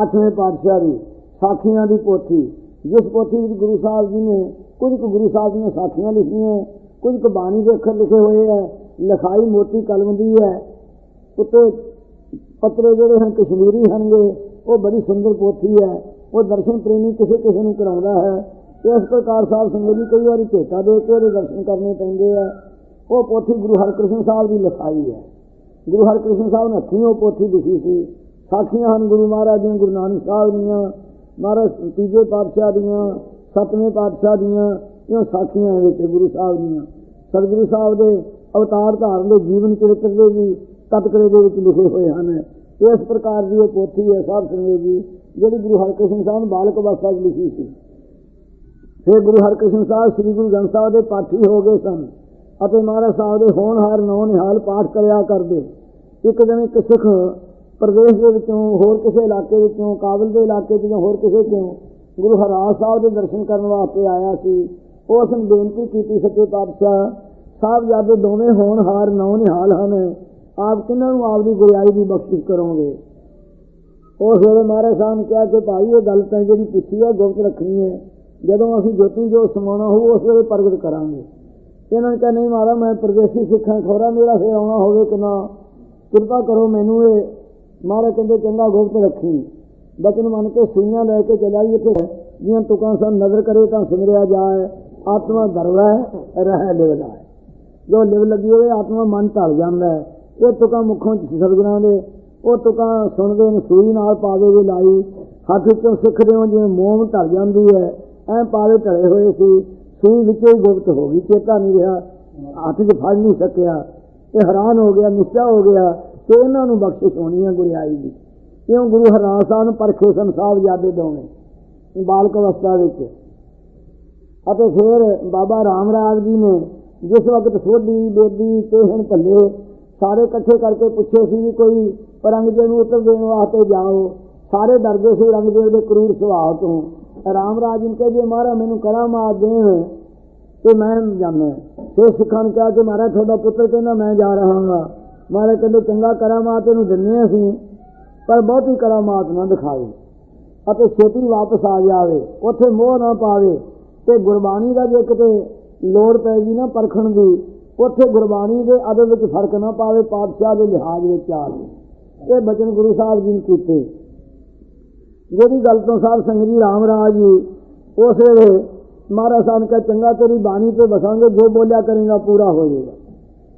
ਅੱਠਵੇਂ ਪਾਤਸ਼ਾਹ ਦੀ, ਸਾਖੀਆਂ ਦੀ ਪੋਥੀ। ਜਿਸ ਪੋਥੀ ਵਿੱਚ ਗੁਰੂ ਸਾਹਿਬ ਜੀ ਨੇ ਕੁਝ ਕੁ ਗੁਰੂ ਸਾਹਿਬ ਦੀਆਂ ਸਾਖੀਆਂ ਲਿਖੀਆਂ ਕੁਝ ਕੁ ਬਾਣੀ ਦੇ ਅੱਖਰ ਲਿਖੇ ਹੋਏ ਹੈ, ਲਿਖਾਈ ਮੋਤੀ ਕਲਮ ਦੀ ਹੈ। ਉੱਤੇ ਪੱਤਰੇ ਜਿਹੜੇ ਹਨ, ਕਸ਼ਮੀਰੀ ਹਨਗੇ, ਉਹ ਬੜੀ ਸੁੰਦਰ ਪੋਥੀ ਹੈ। ਉਹ ਦਰਸ਼ਨ ਪ੍ਰੇਮੀ ਕਿਸੇ ਕਿਸੇ ਨੂੰ ਕਰਾਉਂਦਾ ਹੈ। ਇਸ ਪ੍ਰਕਾਰ ਸਾਹਿਬ ਸੰਗਤ ਜੀ ਕਈ ਵਾਰੀ ਭੇਟਾ ਦੇ ਕੇ ਉਹਦੇ ਦਰਸ਼ਨ ਕਰਨੇ ਪੈਂਦੇ ਆ। ਉਹ ਪੋਥੀ ਗੁਰੂ ਹਰਕ੍ਰਿਸ਼ਨ ਸਾਹਿਬ ਦੀ ਲਿਖਾਈ ਹੈ। ਗੁਰੂ ਹਰਕ੍ਰਿਸ਼ਨ ਸਾਹਿਬ ਨੇ ਹੱਥੀਂ ਉਹ ਪੋਥੀ ਲਿਖੀ ਸੀ, ਸਾਖੀਆਂ ਹਨ ਗੁਰੂ ਮਹਾਰਾਜ ਦੀਆਂ, ਗੁਰੂ ਨਾਨਕ ਸਾਹਿਬ ਦੀਆਂ, ਮਹਾਰਾਜ ਤੀਜੇ ਪਾਤਸ਼ਾਹ ਦੀਆਂ, ਸੱਤਵੇਂ ਪਾਤਸ਼ਾਹ ਦੀਆਂ ਇਹ ਸਾਖੀਆਂ ਵਿੱਚ ਗੁਰੂ ਸਾਹਿਬ ਦੀਆਂ। ਸਤਿਗੁਰੂ ਸਾਹਿਬ ਦੇ ਅਵਤਾਰ ਧਾਰਨ ਦੇ ਜੀਵਨ ਚਰਿੱਤਰ ਦੇ ਵੀ ਤਤਕਰੇ ਦੇ ਵਿੱਚ ਲਿਖੇ ਹੋਏ ਹਨ। ਇਸ ਪ੍ਰਕਾਰ ਦੀ ਉਹ ਪੋਥੀ ਹੈ ਸਾਹਿਬ ਸੰਗਤ ਜੀ ਜਿਹੜੀ ਗੁਰੂ ਹਰਕ੍ਰਿਸ਼ਨ ਸਾਹਿਬ ਨੇ ਬਾਲਕ ਅਵਸਥਾ 'ਚ ਲਿਖੀ ਸੀ। ਫਿਰ ਗੁਰੂ ਹਰਕ੍ਰਿਸ਼ਨ ਸਾਹਿਬ ਸ੍ਰੀ ਗੁਰੂ ਗ੍ਰੰਥ ਸਾਹਿਬ ਦੇ ਪਾਠੀ ਹੋ ਗਏ ਸਨ। ਅਤੇ ਮਹਾਰਾਜ ਸਾਹਿਬ ਦੇ ਹੋਣਹਾਰ ਨੌ ਨਿਹਾਲ ਪਾਠ ਕਰਿਆ ਕਰਦੇ। ਇੱਕ ਦਿਨ ਇੱਕ ਸਿੱਖ ਪ੍ਰਦੇਸ਼ ਦੇ ਵਿੱਚੋਂ, ਹੋਰ ਕਿਸੇ ਇਲਾਕੇ ਵਿੱਚੋਂ, ਕਾਬਲ ਦੇ ਇਲਾਕੇ 'ਚ ਜਾਂ ਹੋਰ ਕਿਸੇ ਚੋਂ ਗੁਰੂ ਹਰਾਜ ਸਾਹਿਬ ਦੇ ਦਰਸ਼ਨ ਕਰਨ ਵਾਸਤੇ ਆਇਆ ਸੀ। ਉਸ ਨੂੰ ਬੇਨਤੀ ਕੀਤੀ, ਸੱਚੇ ਪਾਤਸ਼ਾਹ ਸਾਹਿਬ ਜਦ ਦੋਵੇਂ ਹੋਣਹਾਰ ਨੌ ਨਿਹਾਲ ਹਨ। ਆਪ ਕਿਹਨਾਂ ਨੂੰ ਆਪਦੀ ਗੁਰਿਆਈ ਦੀ ਬਖਸ਼ਿਸ਼ ਕਰੋਗੇ? ਉਸ ਵੇਲੇ ਮਹਾਰਾਜ ਸਾਹਿਬ ਨੇ ਕਿਹਾ ਕਿ ਭਾਈ, ਇਹ ਗੱਲ ਤਾਂ ਜਿਹੜੀ ਪੁੱਛੀ ਹੈ ਗੁਪਤ ਰੱਖਣੀ ਹੈ। ਜਦੋਂ ਅਸੀਂ ਜੋਤੀ ਜੋ ਸਮਾਉਣਾ ਹੋਊ, ਉਸ ਵੇਲੇ ਪ੍ਰਗਟ ਕਰਾਂਗੇ। ਇਹਨਾਂ ਨੇ ਕਿਹਾ, ਨਹੀਂ ਮਹਾਰਾਜ, ਮੈਂ ਪ੍ਰਦੇਸੀ ਸਿੱਖਾਂ ਖੋਰਾ ਮੇਰਾ ਫੇਰ ਆਉਣਾ ਹੋਵੇ ਕਿ ਨਾ। ਕਿਰਪਾ ਕਰੋ ਮੈਨੂੰ ਇਹ ਮਹਾਰਾਜ ਕਹਿੰਦੇ, ਚੰਗਾ ਗੁਪਤ ਰੱਖੀ। ਬਚਨ ਮੰਨ ਕੇ ਸੂਈਆਂ ਲੈ ਕੇ ਚਲਾ ਗਈ ਇੱਥੇ ਜੀਆਂ ਤੁਕਾਂ ਸਨ, ਨਜ਼ਰ ਕਰੇ ਤਾਂ ਸਿਮਰਿਆ ਜਾਏ। ਆਤਮਾ ਗਰਵੈ ਰਹਿ ਲਿਵ ਲਾਏ। ਜੋ ਲਿਵ ਲੱਗੀ ਹੋਵੇ, ਆਤਮਾ ਮਨ ਢਲ ਜਾਂਦਾ ਹੈ। ਇਹ ਤੁਕਾਂ ਮੁਖੋਂ ਸਤਿਗੁਰਾਂ ਦੇ। ਉਹ ਤੁਕਾਂ ਸੁਣਦੇ ਨੇ, ਸੂਈ ਨਾਲ ਪਾਵੇ ਦੇ ਲਾਈ। ਹੱਥ ਵਿੱਚੋਂ ਸਿੱਖਦੇ ਹੋ, ਜਿਵੇਂ ਮੋਮ ਢਲ ਜਾਂਦੀ ਹੈ। ਐ ਪਾਵੇ ਢਲੇ ਹੋਏ ਸੀ। ਸੂਈ ਵਿੱਚੋਂ ਹੀ ਗੁਪਤ ਹੋ ਗਈ, ਚੇਤਾ ਨਹੀਂ ਰਿਹਾ, ਹੱਥ 'ਚ ਫੜ ਨਹੀਂ ਸਕਿਆ, ਇਹ ਹੈਰਾਨ ਹੋ ਗਿਆ, ਨਿਸ਼ਚਾ ਹੋ ਗਿਆ ਕਿ ਇਹਨਾਂ ਨੂੰ ਬਖਸ਼ਿਸ਼ ਹੋਣੀ ਹੈ ਗੁਰਿਆਈ ਦੀ ਕਿਉਂ ਗੁਰੂ ਹਰਾਸ ਸਾਹਿਬ ਨੂੰ ਪਰਖੇ ਸਨ ਸਾਹਿਬ ਜਾਦੇ ਦੋਵੇਂ, ਬਾਲਕ ਅਵਸਥਾ ਵਿੱਚ। ਅਤੇ ਫਿਰ ਬਾਬਾ ਰਾਮ ਰਾਜ ਜੀ ਨੇ ਜਿਸ ਵਕਤ ਸੋਢੀ, ਬੇਦੀ, ਤੇਹਣ ਭੱਲੇ ਸਾਰੇ ਇਕੱਠੇ ਕਰਕੇ ਪੁੱਛੇ ਸੀ ਵੀ ਕੋਈ ਔਰੰਗਜ਼ੇਬ ਨੂੰ ਉੱਤਰ ਦੇਣ ਵਾਸਤੇ ਜਾਓ, ਸਾਰੇ ਡਰ ਗਏ ਸੀ ਔਰੰਗਜ਼ੇਬ ਦੇ ਕਰੂਰ ਸੁਭਾਅ ਤੋਂ। ਰਾਮ ਰਾਜ ਜੀ ਨੇ ਕਿਹਾ ਜੇ ਮਹਾਰਾਜ, ਮੈਨੂੰ ਕਰਾਮਾਤ ਦੇਣ ਤੇ ਮੈਂ ਜਾਣਾ ਫਿਰ ਸਿੱਖਾਂ ਨੇ ਕਿਹਾ ਕਿ ਮਹਾਰਾਜ, ਤੁਹਾਡਾ ਪੁੱਤਰ ਕਹਿੰਦਾ, ਮੈਂ ਜਾ ਰਹਾ ਹਾਂ। ਮਹਾਰਾਜ ਕਹਿੰਦੇ, ਚੰਗਾ ਕਰਾਮਾਤ ਇਹਨੂੰ ਦਿੰਨੇ ਅਸੀਂ, ਪਰ ਬਹੁਤੀ ਕਰਾਮਾਤ ਨਾ ਦਿਖਾਵੇ। ਅਤੇ ਛੇਤੀ ਵਾਪਸ ਆ ਜਾਵੇ, ਉੱਥੇ ਮੋਹ ਨਾ ਪਾਵੇ। ਤੇ ਗੁਰਬਾਣੀ ਦਾ ਜੇ ਕਿਤੇ ਲੋੜ ਪੈ ਗਈ ਨਾ ਪਰਖਣ ਦੀ, ਉੱਥੇ ਗੁਰਬਾਣੀ ਦੇ ਅਦਬ ਵਿੱਚ ਫ਼ਰਕ ਨਾ ਪਾਵੇ, ਪਾਤਸ਼ਾਹ ਦੇ ਲਿਹਾਜ਼ ਵਿੱਚ ਆ ਇਹ ਬਚਨ ਗੁਰੂ ਸਾਹਿਬ ਜੀ ਨੇ ਕੀਤੇ। ਜਿਹੜੀ ਗੱਲ ਤੋਂ ਸਾਹਿਬ ਸੰਗਤ ਜੀ ਰਾਮ ਰਾਜ ਜੀ, ਉਸ ਵੇਲੇ ਮਹਾਰਾਜ ਸਾਹਿਬ ਨੇ ਕਿਹਾ, ਚੰਗਾ ਤੇਰੀ ਬਾਣੀ ਤੇ ਬਸਾਂਗੇ ਜੋ ਬੋਲਿਆ ਕਰੇਗਾ ਪੂਰਾ ਹੋ ਜਾਏਗਾ।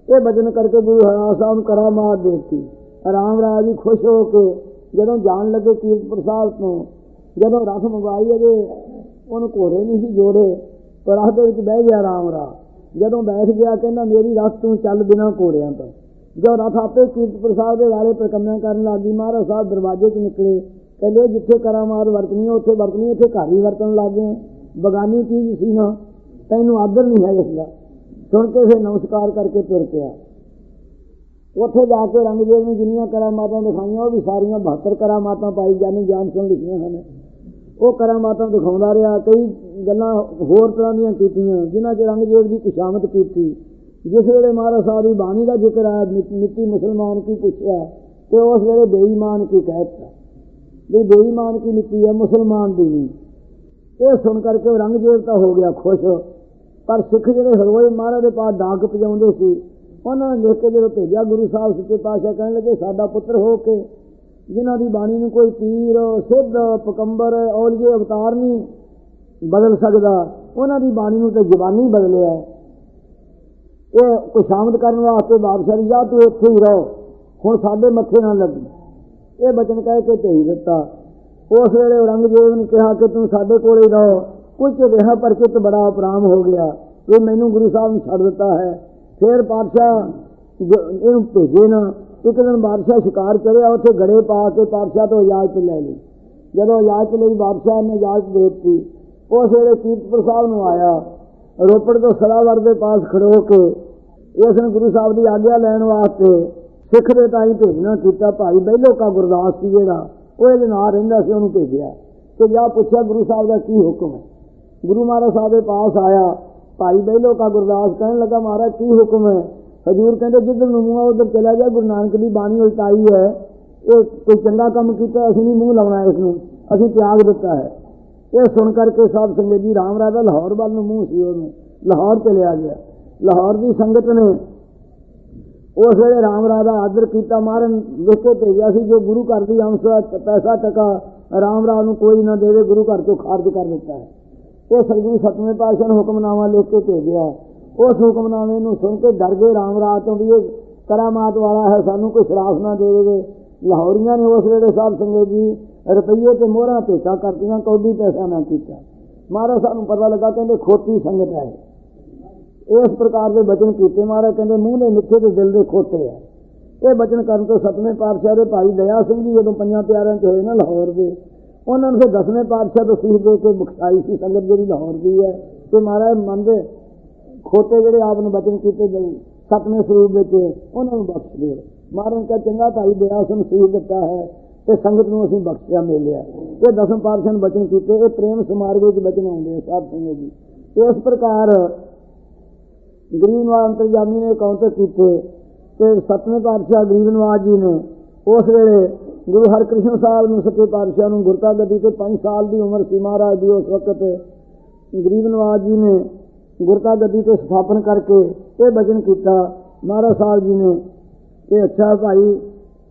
ਇਹ ਬਚਨ ਕਰਕੇ ਗੁਰੂ ਹਰਾਜ ਸਾਹਿਬ ਨੂੰ ਕਰਾਮਾਤ ਦੇਤੀ। ਰਾਮ ਰਾਜ ਜੀ ਖੁਸ਼ ਹੋ ਕੇ ਜਦੋਂ ਜਾਣ ਲੱਗੇ ਕੀਰਤਪੁਰ ਸਾਹਿਬ ਤੋਂ, ਜਦੋਂ ਰਥ ਮੰਗਵਾਈ ਅਜੇ, ਉਹਨੂੰ ਘੋੜੇ ਨਹੀਂ ਸੀ ਜੋੜੇ, ਪਰ ਰਸ ਦੇ ਵਿੱਚ ਬਹਿ ਗਿਆ ਰਾਮ ਰਾਜ। ਜਦੋਂ ਬੈਠ ਗਿਆ, ਕਹਿੰਦਾ, ਮੇਰੀ ਰਸ ਤੂੰ ਚੱਲ ਬਿਨਾ ਘੋੜਿਆਂ ਤੋਂ। ਜੋ ਰਥ ਆਪੇ ਕੀਰਤਪੁਰ ਸਾਹਿਬ ਦੇ ਵਾਲੇ ਪ੍ਰਕੰਮਿਆਂ ਕਰਨ ਲੱਗੀ ਮਹਾਰਾਜ ਸਾਹਿਬ ਦਰਵਾਜ਼ੇ 'ਚ ਨਿਕਲੇ। ਕਹਿੰਦੇ ਜਿੱਥੇ ਕਰਾਮਾਤ ਵਰਤਣੀ ਉੱਥੇ ਵਰਤਣੀ ਇੱਥੇ ਘਰ ਹੀ ਵਰਤਣ ਲੱਗ ਗਏ। ਬਗਾਨੀ ਚੀਜ਼ ਸੀ ਨਾ, ਤੈਨੂੰ ਆਦਰ ਨਹੀਂ ਹੈ ਇਸ ਦਾ। ਸੁਣ ਕੇ ਫਿਰ ਨਮਸਕਾਰ ਕਰਕੇ ਤੁਰ ਪਿਆ। ਉੱਥੇ ਜਾ ਕੇ ਰੰਗਜੇਬ ਨੇ ਜਿੰਨੀਆਂ ਕਰਾਮਾਤਾਂ ਦਿਖਾਈਆਂ, ਉਹ ਵੀ ਸਾਰੀਆਂ 72 ਕਰਾਮਾਤਾਂ ਪਾਈ ਜਾਨੀ ਗਿਆਨ ਸੁਣ ਲਿਖੀਆਂ ਹਨ। ਉਹ ਕਰਾਮਾਤਾਂ ਦਿਖਾਉਂਦਾ ਰਿਹਾ, ਕਈ ਗੱਲਾਂ ਹੋਰ ਤਰ੍ਹਾਂ ਦੀਆਂ ਕੀਤੀਆਂ, ਜਿਨ੍ਹਾਂ 'ਚ ਰੰਗਜੇਬ ਦੀ ਕੁਸ਼ਾਮਤ ਕੀਤੀ। ਜਿਸ ਵੇਲੇ ਮਹਾਰਾਜ ਸਾਹਿਬ ਦੀ ਬਾਣੀ ਦਾ ਜ਼ਿਕਰ ਆਇਆ ਮਿੱਟੀ ਮੁਸਲਮਾਨ ਕੀ ਪੁੱਛਿਆ, ਤੇ ਉਸ ਵੇਲੇ ਬੇਈਮਾਨ ਕੀ ਕਹਿਤਾ। ਵੀ ਬੇਈਮਾਨ ਕੀ ਮਿੱਟੀ ਹੈ, ਮੁਸਲਮਾਨ ਦੀ ਨਹੀਂ ਇਹ ਸੁਣ ਕਰਕੇ ਉਹ ਰੰਗਜੇਬ ਤਾਂ ਹੋ ਗਿਆ ਖੁਸ਼। ਪਰ ਸਿੱਖ ਜਿਹੜੇ ਹਰੋਏ ਮਹਾਰਾਜ ਦੇ ਪਾਸ ਡਾਂਗ ਪਜਾਉਂਦੇ ਸੀ, ਉਹਨਾਂ ਨੇ ਲਿਖ ਕੇ ਜਦੋਂ ਭੇਜਿਆ ਗੁਰੂ ਸਾਹਿਬ ਸੱਚੇ ਪਾਤਸ਼ਾਹ, ਕਹਿਣ ਲੱਗੇ, ਸਾਡਾ ਪੁੱਤਰ ਹੋ ਕੇ ਜਿਨ੍ਹਾਂ ਦੀ ਬਾਣੀ ਨੂੰ ਕੋਈ ਪੀਰ, ਸਿੱਧ, ਪਕੰਬਰ, ਔਲੀਏ, ਅਵਤਾਰ ਨਹੀਂ ਬਦਲ ਸਕਦਾ, ਉਹਨਾਂ ਦੀ ਬਾਣੀ ਨੂੰ ਤੇ ਜ਼ਬਾਨੀ ਬਦਲਿਆ ਇਹ ਕੁਸ਼ਾਮਦ ਕਰਨ ਵਾਸਤੇ ਬਾਦਸ਼ਾਹ ਜੀ, ਜਾ ਤੂੰ ਇੱਥੇ ਹੀ ਰਹੋ, ਹੁਣ ਸਾਡੇ ਮੱਥੇ ਨਾਲ ਲੱਗੀ। ਇਹ ਬਚਨ ਕਹਿ ਕੇ ਭੇਜ ਦਿੱਤਾ। ਉਸ ਵੇਲੇ ਔਰੰਗਜ਼ੇਬ ਨੇ ਕਿਹਾ ਕਿ ਤੂੰ ਸਾਡੇ ਕੋਲ ਹੀ ਰਹੋ। ਕੁਝ ਰਿਹਾ ਪਰ ਚਿੱਤ ਬੜਾ ਅਪਰਾਮ ਹੋ ਗਿਆ ਇਹ ਮੈਨੂੰ ਗੁਰੂ ਸਾਹਿਬ ਨੇ ਛੱਡ ਦਿੱਤਾ ਹੈ। ਫਿਰ ਪਾਤਸ਼ਾਹ ਇਹਨੂੰ ਭੇਜੇ ਨਾ। ਇੱਕ ਦਿਨ ਬਾਦਸ਼ਾਹ ਸ਼ਿਕਾਰ ਕਰਿਆ ਉੱਥੇ ਗੜੇ ਪਾ ਕੇ ਪਾਤਸ਼ਾਹ ਤੋਂ ਇਜਾਜ਼ਤ ਲੈ ਲਈ। ਜਦੋਂ ਇਜਾਜ਼ਤ ਲਈ, ਬਾਦਸ਼ਾਹ ਨੇ ਇਜਾਜ਼ਤ ਦੇ ਦਿੱਤੀ। ਉਸ ਵੇਲੇ ਕੀਰਤਪੁਰ ਸਾਹਿਬ ਨੂੰ ਆਇਆ। ਰੋਪੜ ਤੋਂ ਸਲਾਵਰ ਦੇ ਪਾਸ ਖੜੋ ਕੇ ਇਸ ਨੇ ਗੁਰੂ ਸਾਹਿਬ ਦੀ ਆਗਿਆ ਲੈਣ ਵਾਸਤੇ ਸਿੱਖ ਦੇ ਤਾਈ ਭੇਜਣਾ, ਕੀਤਾ ਭਾਈ। ਬਹਿਲੋ ਕਾ ਗੁਰਦਾਸ ਸੀ ਜਿਹੜਾ, ਉਹ ਇਹਦੇ ਨਾਲ ਰਹਿੰਦਾ ਸੀ, ਉਹਨੂੰ ਭੇਜਿਆ। ਤੇ ਜਾ ਪੁੱਛਿਆ ਗੁਰੂ ਸਾਹਿਬ ਦਾ ਕੀ ਹੁਕਮ ਹੈ। ਗੁਰੂ ਮਹਾਰਾਜ ਸਾਹਿਬ ਦੇ ਪਾਸ ਆਇਆ। ਭਾਈ ਬਹਿਲੋ ਕਾ ਗੁਰਦਾਸ ਕਹਿਣ ਲੱਗਾ, ਮਹਾਰਾਜ, ਕੀ ਹੁਕਮ ਹੈ? ਹਜੂਰ ਕਹਿੰਦੇ, ਜਿੱਧਰ ਨੂੰ ਮੂੰਹ ਆ, ਉਧਰ ਚਲਾ ਜਾ। ਗੁਰੂ ਨਾਨਕ ਦੀ ਬਾਣੀ ਉਲਟਾਈ ਹੈ। ਇਹ ਕੋਈ ਚੰਗਾ ਕੰਮ ਕੀਤਾ, ਅਸੀਂ ਨਹੀਂ ਮੂੰਹ ਲਾਉਣਾ ਇਸ ਨੂੰ। ਅਸੀਂ ਤਿਆਗ ਦਿੱਤਾ ਹੈ। ਇਹ ਸੁਣ ਕਰਕੇ ਸਾਹਿਬ ਸੰਗਤ ਜੀ, ਰਾਮ ਰਾਜਾ ਲਾਹੌਰ ਵੱਲ ਨੂੰ ਮੂੰਹ ਸੀ ਉਹਨੂੰ। ਲਾਹੌਰ ਚਲਿਆ ਗਿਆ। ਲਾਹੌਰ ਦੀ ਸੰਗਤ ਨੇ ਉਸ ਵੇਲੇ ਰਾਮ ਰਾਜਾ ਆਦਰ ਕੀਤਾ ਮਾਰਨ ਲਿਖ ਕੇ ਭੇਜਿਆ ਸੀ, ਜੋ ਗੁਰੂ ਘਰ ਦੀ ਅੰਸ਼ ਪੈਸਾ ਟਕਾ, ਰਾਮ ਰਾਜ ਨੂੰ ਕੋਈ ਨਾ ਦੇਵੇ, ਗੁਰੂ ਘਰ ਚੋਂ ਖਾਰਜ ਕਰ ਦਿੱਤਾ ਹੈ। ਇਹ ਸਤਿਗੁਰੂ ਸਤਵੇਂ ਪਾਤਸ਼ਾਹ ਨੂੰ ਹੁਕਮਨਾਮਾ ਲਿਖ ਕੇ ਭੇਜਿਆ। ਉਸ ਹੁਕਮਨਾਮੇ ਨੂੰ ਸੁਣ ਕੇ ਡਰ ਗਏ ਰਾਮ ਰਾਜ ਤੋਂ ਵੀ ਇਹ ਕਰਾਮਾਤ ਵਾਲਾ ਹੈ, ਸਾਨੂੰ ਕੋਈ ਸ਼ਰਾਫ ਨਾ ਦੇ ਦੇਵੇ। ਲਾਹੌਰੀਆਂ ਨੇ ਉਸ ਵੇਲੇ ਸਾਹਿਬ ਸੰਗਤ ਜੀ ਰੁਪਈਏ ਤੇ ਮੋਹਰਾਂ ਭੇਟਾ ਕਰਤੀਆਂ, ਕੌਡੀ ਪੈਸਾ ਨਾ ਕੀਤਾ। ਮਹਾਰਾਜ ਸਾਨੂੰ ਪਤਾ ਲੱਗਾ, ਕਹਿੰਦੇ ਖੋਟੀ ਸੰਗਤ ਹੈ ਇਸ ਪ੍ਰਕਾਰ ਦੇ ਬਚਨ ਕੀਤੇ ਮਹਾਰਾਜ, ਕਹਿੰਦੇ ਮੂੰਹ ਦੇ ਮਿੱਠੇ ਤੇ ਦਿਲ ਦੇ ਖੋਟੇ ਆ। ਇਹ ਬਚਨ ਕਰਨ ਤੋਂ ਸਤਵੇਂ ਪਾਤਸ਼ਾਹ ਦੇ ਭਾਈ ਦਇਆ ਸਿੰਘ ਜੀ ਜਦੋਂ ਪੰਜਾਂ ਪਿਆਰਿਆਂ ਚ ਹੋਏ ਨਾ ਲਾਹੌਰ ਦੇ, ਉਹਨਾਂ ਨੂੰ ਫਿਰ ਦਸਵੇਂ ਪਾਤਸ਼ਾਹ ਤੋਂ ਸੀਖ ਦੇ ਕੇ ਬਖਸ਼ਾਈ ਸੀ ਸੰਗਤ ਜਿਹੜੀ ਲਾਹੌਰ ਦੀ ਹੈ। ਤੇ ਮਹਾਰਾਜ ਮਨ ਦੇ ਖੋਟੇ ਜਿਹੜੇ ਆਪ ਨੂੰ ਬਚਨ ਕੀਤੇ ਗਏ ਸਤਵੇਂ ਸਰੂਪ ਵਿੱਚ, ਉਹਨਾਂ ਨੂੰ ਬਖਸ਼ ਦਿਓ। ਮਹਾਰਾਜ ਕਾ ਚੰਗਾ ਭਾਈ, ਦਇਆ ਸਿੰਘ ਸੀਖ ਦਿੱਤਾ ਹੈ ਤੇ ਸੰਗਤ ਨੂੰ ਅਸੀਂ ਬਖਸ਼ਿਆ, ਮਿਲਿਆ। ਇਹ ਦਸਮ ਪਾਤਸ਼ਾਹ ਨੇ ਬਚਨ ਕੀਤੇ। ਇਹ ਪ੍ਰੇਮ ਸਮਾਰਗ ਵਿੱਚ ਬਚਨ ਆਉਂਦੇ ਆ ਸਾਧ ਸੰਗਤ ਜੀ। ਇਸ ਪ੍ਰਕਾਰ ਗਰੀਬ ਨਵਾਜ ਅੰਤਰਜਾਮੀ ਨੇ ਕਾਊਂਟਰ ਕੀਤੇ ਤੇ ਸਤਵੇਂ ਪਾਤਸ਼ਾਹ ਗਰੀਬ ਨਵਾਜ ਜੀ ਨੇ ਉਸ ਵੇਲੇ ਗੁਰੂ ਹਰਕ੍ਰਿਸ਼ਨ ਸਾਹਿਬ ਨੂੰ ਸੱਚੇ ਪਾਤਸ਼ਾਹ ਨੂੰ ਗੁਰਤਾ ਗੱਦੀ ਤੇ 5 ਸਾਲ ਦੀ ਉਮਰ ਸੀ ਮਹਾਰਾਜ ਦੀ, ਉਸ ਵਕਤ ਗਰੀਬ ਨਵਾਜ ਜੀ ਨੇ ਗੁਰਤਾ ਗੱਦੀ ਤੇ ਸਥਾਪਨ ਕਰਕੇ ਇਹ ਬਚਨ ਕੀਤਾ। ਮਹਾਰਾਜ ਸਾਹਿਬ ਜੀ ਨੇ ਕਿ ਅੱਛਾ ਭਾਈ,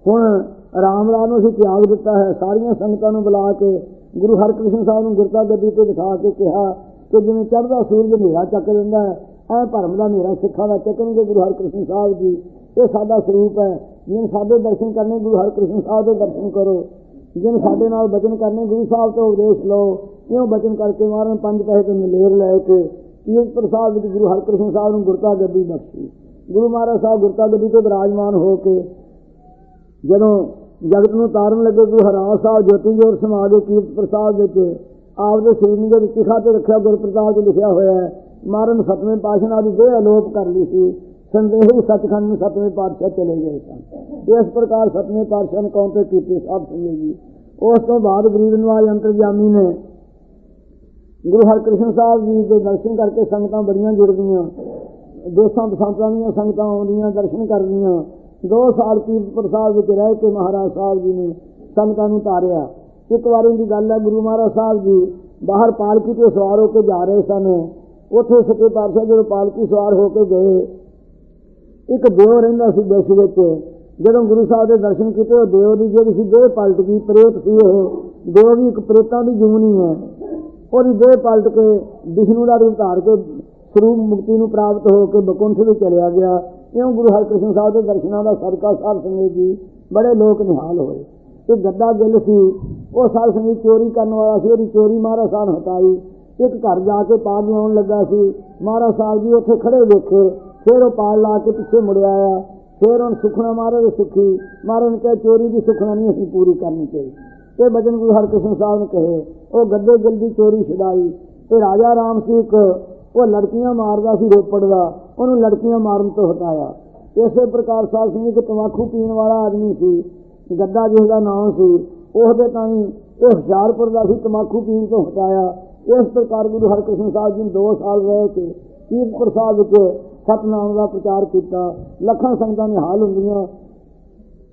ਹੁਣ ਰਾਮ ਰਾਮ ਨੂੰ ਅਸੀਂ ਤਿਆਗ ਦਿੱਤਾ ਹੈ। ਸਾਰੀਆਂ ਸੰਗਤਾਂ ਨੂੰ ਬੁਲਾ ਕੇ ਗੁਰੂ ਹਰਕ੍ਰਿਸ਼ਨ ਸਾਹਿਬ ਨੂੰ ਗੁਰਤਾ ਗੱਦੀ ਤੇ ਬਿਠਾ ਕੇ ਕਿਹਾ ਕਿ ਜਿਵੇਂ ਚੜ੍ਹਦਾ ਸੂਰਜ ਹਨੇਰਾ ਚੱਕ ਦਿੰਦਾ ਹੈ ਐ ਭਰਮ ਦਾ ਮੇਰਾ ਸਿੱਖਾਂ ਦਾ ਚੱਕਣਗੇ ਗੁਰੂ ਹਰਕ੍ਰਿਸ਼ਨ ਸਾਹਿਬ ਜੀ। ਇਹ ਸਾਡਾ ਸਰੂਪ ਹੈ। ਜਿਨ ਸਾਡੇ ਦਰਸ਼ਨ ਕਰਨੇ ਗੁਰੂ ਹਰਕ੍ਰਿਸ਼ਨ ਸਾਹਿਬ ਦੇ ਦਰਸ਼ਨ ਕਰੋ। ਜਿਨ ਸਾਡੇ ਨਾਲ ਬਚਨ ਕਰਨੇ ਗੁਰੂ ਸਾਹਿਬ ਤੋਂ ਉਪਦੇਸ਼ ਲਓ। ਇਉਂ ਬਚਨ ਕਰਕੇ ਮਾਰਨ ਪੰਜ ਪੈਸੇ ਤੋਂ ਨਲੇਰ ਲੈ ਕੇ ਕੀਰਤ ਪ੍ਰਸਾਦ ਵਿੱਚ ਗੁਰੂ ਹਰਕ੍ਰਿਸ਼ਨ ਸਾਹਿਬ ਨੂੰ ਗੁਰਤਾ ਗੱਦੀ ਬਖਸ਼ੀ। ਗੁਰੂ ਮਹਾਰਾਜ ਸਾਹਿਬ ਗੁਰਤਾ ਗੱਦੀ ਤੋਂ ਬਿਰਾਜਮਾਨ ਹੋ ਕੇ ਜਦੋਂ ਜਗਤ ਨੂੰ ਤਾਰਨ ਲੱਗੇ, ਗੁਰੂ ਹਰਾਜ ਸਾਹਿਬ ਜੋਤੀ ਜੋਤ ਸਮਾ ਕੇ ਕੀਰਤ ਪ੍ਰਸਾਦ ਵਿੱਚ ਆਪਦੇ ਸਰੀਰ ਨੂੰ ਜਦ ਤਿਖਾ ਤੇ ਰੱਖਿਆ ਗੁਰਪ੍ਰਸਾਦ 'ਚ ਲਿਖਿਆ ਹੋਇਆ ਹੈ ਮਾਰਨ ਸਤਵੇਂ ਪਾਤਸ਼ਾਹ ਦੀ ਦੇਹ ਅਲੋਪ ਕਰ ਲਈ ਸੀ, ਸੰਦੇਹੀ ਹੀ ਸੱਚਖੰਡ ਨੂੰ ਸਤਵੇਂ ਪਾਤਸ਼ਾਹ ਚਲੇ ਗਏ ਸਨ। ਇਸ ਪ੍ਰਕਾਰ ਸਤਵੇਂ ਪਾਤਸ਼ਾਹ ਨੇ ਕੌਂਤੇ ਕੀਤੇ ਸਭ ਸੰਗੇ ਜੀ ਉਸ ਤੋਂ ਬਾਅਦ ਗਰੀਬ ਨਵਾਜ ਅੰਤਰਜਾਮੀ ਨੇ ਗੁਰੂ ਹਰਕ੍ਰਿਸ਼ਨ ਸਾਹਿਬ ਜੀ ਦੇ ਦਰਸ਼ਨ ਕਰਕੇ ਸੰਗਤਾਂ ਬੜੀਆਂ ਜੁੜਦੀਆਂ, ਦੇਸਾਂ ਦਸਾਂਤਾਂ ਦੀਆਂ ਸੰਗਤਾਂ ਆਉਂਦੀਆਂ, ਦਰਸ਼ਨ ਕਰਦੀਆਂ। ਦੋ ਸਾਲ ਕੀਰਤਪੁਰ ਸਾਹਿਬ ਵਿੱਚ ਰਹਿ ਕੇ ਮਹਾਰਾਜ ਸਾਹਿਬ ਜੀ ਨੇ ਸੰਗਤਾਂ ਨੂੰ ਤਾਰਿਆ ਇੱਕ ਵਾਰੀ ਦੀ ਗੱਲ ਹੈ, ਗੁਰੂ ਮਹਾਰਾਜ ਸਾਹਿਬ ਜੀ ਬਾਹਰ ਪਾਲਕੀ ਤੇ ਸਵਾਰ ਹੋ ਕੇ ਜਾ ਰਹੇ ਸਨ। ਉੱਥੇ ਸੱਚੇ ਪਾਤਸ਼ਾਹ ਜਦੋਂ ਪਾਲਕੀ ਸਵਾਰ ਹੋ ਕੇ ਗਏ, ਇੱਕ ਦੇਵ ਰਹਿੰਦਾ ਸੀ ਦੇਸ਼ ਵਿੱਚ। ਜਦੋਂ ਗੁਰੂ ਸਾਹਿਬ ਦੇ ਦਰਸ਼ਨ ਕੀਤੇ, ਉਹ ਦੇਵ ਦੀ ਜਿਹੜੀ ਸੀ ਦੇਹ ਪਲਟ ਗਈ, ਪ੍ਰੇਤ ਸੀ ਉਹ। ਦੇਵ ਵੀ ਇੱਕ ਪ੍ਰੇਤਾਂ ਦੀ ਜੂਨੀ ਹੈ। ਉਹਦੀ ਦੇਹ ਪਲਟ ਕੇ ਵਿਸ਼ਨੂੰ ਦਾ ਰੂਪ ਧਾਰ ਕੇ ਸਰੂਪ ਮੁਕਤੀ ਨੂੰ ਪ੍ਰਾਪਤ ਹੋ ਕੇ ਬਕੁੰਠ ਵਿੱਚ ਚਲਿਆ ਗਿਆ। ਇਉਂ ਗੁਰੂ ਹਰਿਕ੍ਰਿਸ਼ਨ ਸਾਹਿਬ ਦੇ ਦਰਸ਼ਨਾਂ ਦਾ ਸਦਕਾ ਸਾਹਿਬ ਸੰਗਤ ਜੀ ਬੜੇ ਲੋਕ ਨਿਹਾਲ ਹੋਏ। ਤੇ ਗੱਦਾ ਗਿੱਲ ਸੀ, ਉਹ ਸਾਧ ਸੰਗਤ ਚੋਰੀ ਕਰਨ ਵਾਲਾ ਸੀ, ਉਹਦੀ ਚੋਰੀ ਮਹਾਰਾਜ ਸਾਹਿਬ ਨੇ ਹਟਾਈ। ਇੱਕ ਘਰ ਜਾ ਕੇ ਪਾਗ ਲਾਉਣ ਲੱਗਾ ਸੀ। ਮਹਾਰਾਜ ਸਾਹਿਬ ਜੀ ਉੱਥੇ ਖੜੇ ਵੇਖੇ ਫਿਰ ਉਹ ਪਾਲ ਲਾ ਕੇ ਪਿੱਛੇ ਮੁੜਿਆ ਆਇਆ। ਫਿਰ ਉਹਨ ਸੁਖਣਾ ਮਹਾਰਾਜ ਦੇ ਸੁਖੀ। ਮਹਾਰਾਜ ਨੇ ਕਿਹਾ, ਚੋਰੀ ਦੀ ਸੁਖਣਾ ਨਹੀਂ ਅਸੀਂ ਪੂਰੀ ਕਰਨੀ ਚਾਹੀਦੀ। ਇਹ ਬਚਨ ਗੁਰੂ ਹਰਕ੍ਰਿਸ਼ਨ ਸਾਹਿਬ ਨੇ ਕਹੇ। ਉਹ ਗੱਦੇ ਜਲਦੀ ਚੋਰੀ ਛਡਾਈ। ਤੇ ਰਾਜਾ ਰਾਮ ਸੀ ਇੱਕ। ਉਹ ਲੜਕੀਆਂ ਮਾਰਦਾ ਸੀ ਰੋਪੜ ਦਾ। ਉਹਨੂੰ ਲੜਕੀਆਂ ਮਾਰਨ ਤੋਂ ਹਟਾਇਆ। ਇਸੇ ਪ੍ਰਕਾਰ ਸਾਹਿਬ ਸਿੰਘ ਇੱਕ ਤਮਾਕੂ ਪੀਣ ਵਾਲਾ ਆਦਮੀ ਸੀ। ਗੱਦਾ ਜਿਸਦਾ ਨਾਮ ਸੀ। ਉਹਦੇ ਤਾਈਂ ਇਹ ਹੁਸ਼ਿਆਰਪੁਰ ਦਾ ਸੀ, ਤਮਾਕੂ ਪੀਣ ਤੋਂ ਹਟਾਇਆ। ਇਸ ਪ੍ਰਕਾਰ ਗੁਰੂ ਹਰਕ੍ਰਿਸ਼ਨ ਸਾਹਿਬ ਜੀ ਨੇ 2 ਸਾਲ ਰਹਿ ਕੇ ਕੀਰਤ ਪ੍ਰਸਾਦ ਵਿੱਚ ਸਤਨਾਮ ਦਾ ਪ੍ਰਚਾਰ ਕੀਤਾ। ਲੱਖਾਂ ਸੰਗਤਾਂ ਨੇ ਹਾਲ ਹੁੰਦੀਆਂ।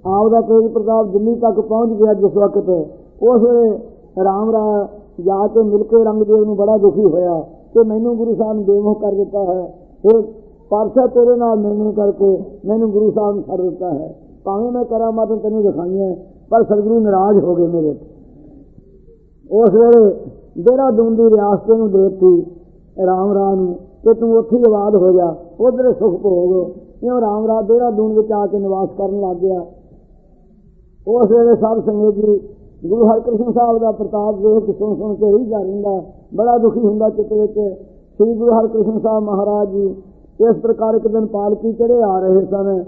ਆਪ ਦਾ ਤੇਜ ਪ੍ਰਤਾਪ ਦਿੱਲੀ ਤੱਕ ਪਹੁੰਚ ਗਿਆ ਜਿਸ ਵਕਤ, ਉਸ ਵੇਲੇ ਰਾਮ ਰਾ ਜਾ ਕੇ ਮਿਲ ਕੇ ਰੰਗਦੇਵ ਨੂੰ ਬੜਾ ਦੁਖੀ ਹੋਇਆ ਕਿ ਮੈਨੂੰ ਗੁਰੂ ਸਾਹਿਬ ਨੇ ਬੇਮੋਹ ਕਰ ਦਿੱਤਾ ਹੈ। ਫਿਰ ਪਾਰਸ਼ਾ ਤੇਰੇ ਨਾਲ ਮਿਲਣ ਕਰਕੇ ਮੈਨੂੰ ਗੁਰੂ ਸਾਹਿਬ ਨੇ ਛੱਡ ਦਿੱਤਾ ਹੈ। ਭਾਵੇਂ ਮੈਂ ਕਰਾਮਾਤਾਂ ਤੈਨੂੰ ਦਿਖਾਈਆਂ, ਪਰ ਸਤਿਗੁਰੂ ਨਾਰਾਜ਼ ਹੋ ਗਏ ਮੇਰੇ ਉਸ ਵੇਲੇ ਦੇਹਰਾਦੂਨ ਦੀ ਰਿਆਸਤ ਨੂੰ ਦੇਤੀ, ਰਾਮ ਰਾਜ ਨੂੰ ਕਿ ਤੂੰ ਉੱਥੇ ਹੀ ਆਬਾਦ ਹੋ ਜਾ, ਉਧਰ ਸੁਖ ਭੋਗ। ਇਉਂ ਰਾਮ ਰਾਜ ਦੇਹਰਾਦੂਨ ਵਿੱਚ ਆ ਕੇ ਨਿਵਾਸ ਕਰਨ ਲੱਗ ਗਿਆ। ਉਸ ਵੇਲੇ ਸਾਧ ਸੰਗਤ ਜੀ, ਗੁਰੂ ਹਰਕ੍ਰਿਸ਼ਨ ਸਾਹਿਬ ਦਾ ਪ੍ਰਤਾਪ ਦੇਖ ਕੇ ਸੁਣ ਸੁਣ ਕੇ ਰਹੀ ਜਾ ਰਹਿੰਦਾ। ਬੜਾ ਦੁਖੀ ਹੁੰਦਾ ਚਿੱਤ ਵਿੱਚ। ਸ੍ਰੀ ਗੁਰੂ ਹਰਕ੍ਰਿਸ਼ਨ ਸਾਹਿਬ ਮਹਾਰਾਜ ਜੀ, ਇਸ ਪ੍ਰਕਾਰ ਇੱਕ ਦਿਨ ਪਾਲਕੀ ਚੜੇ ਆ ਰਹੇ ਸਨ।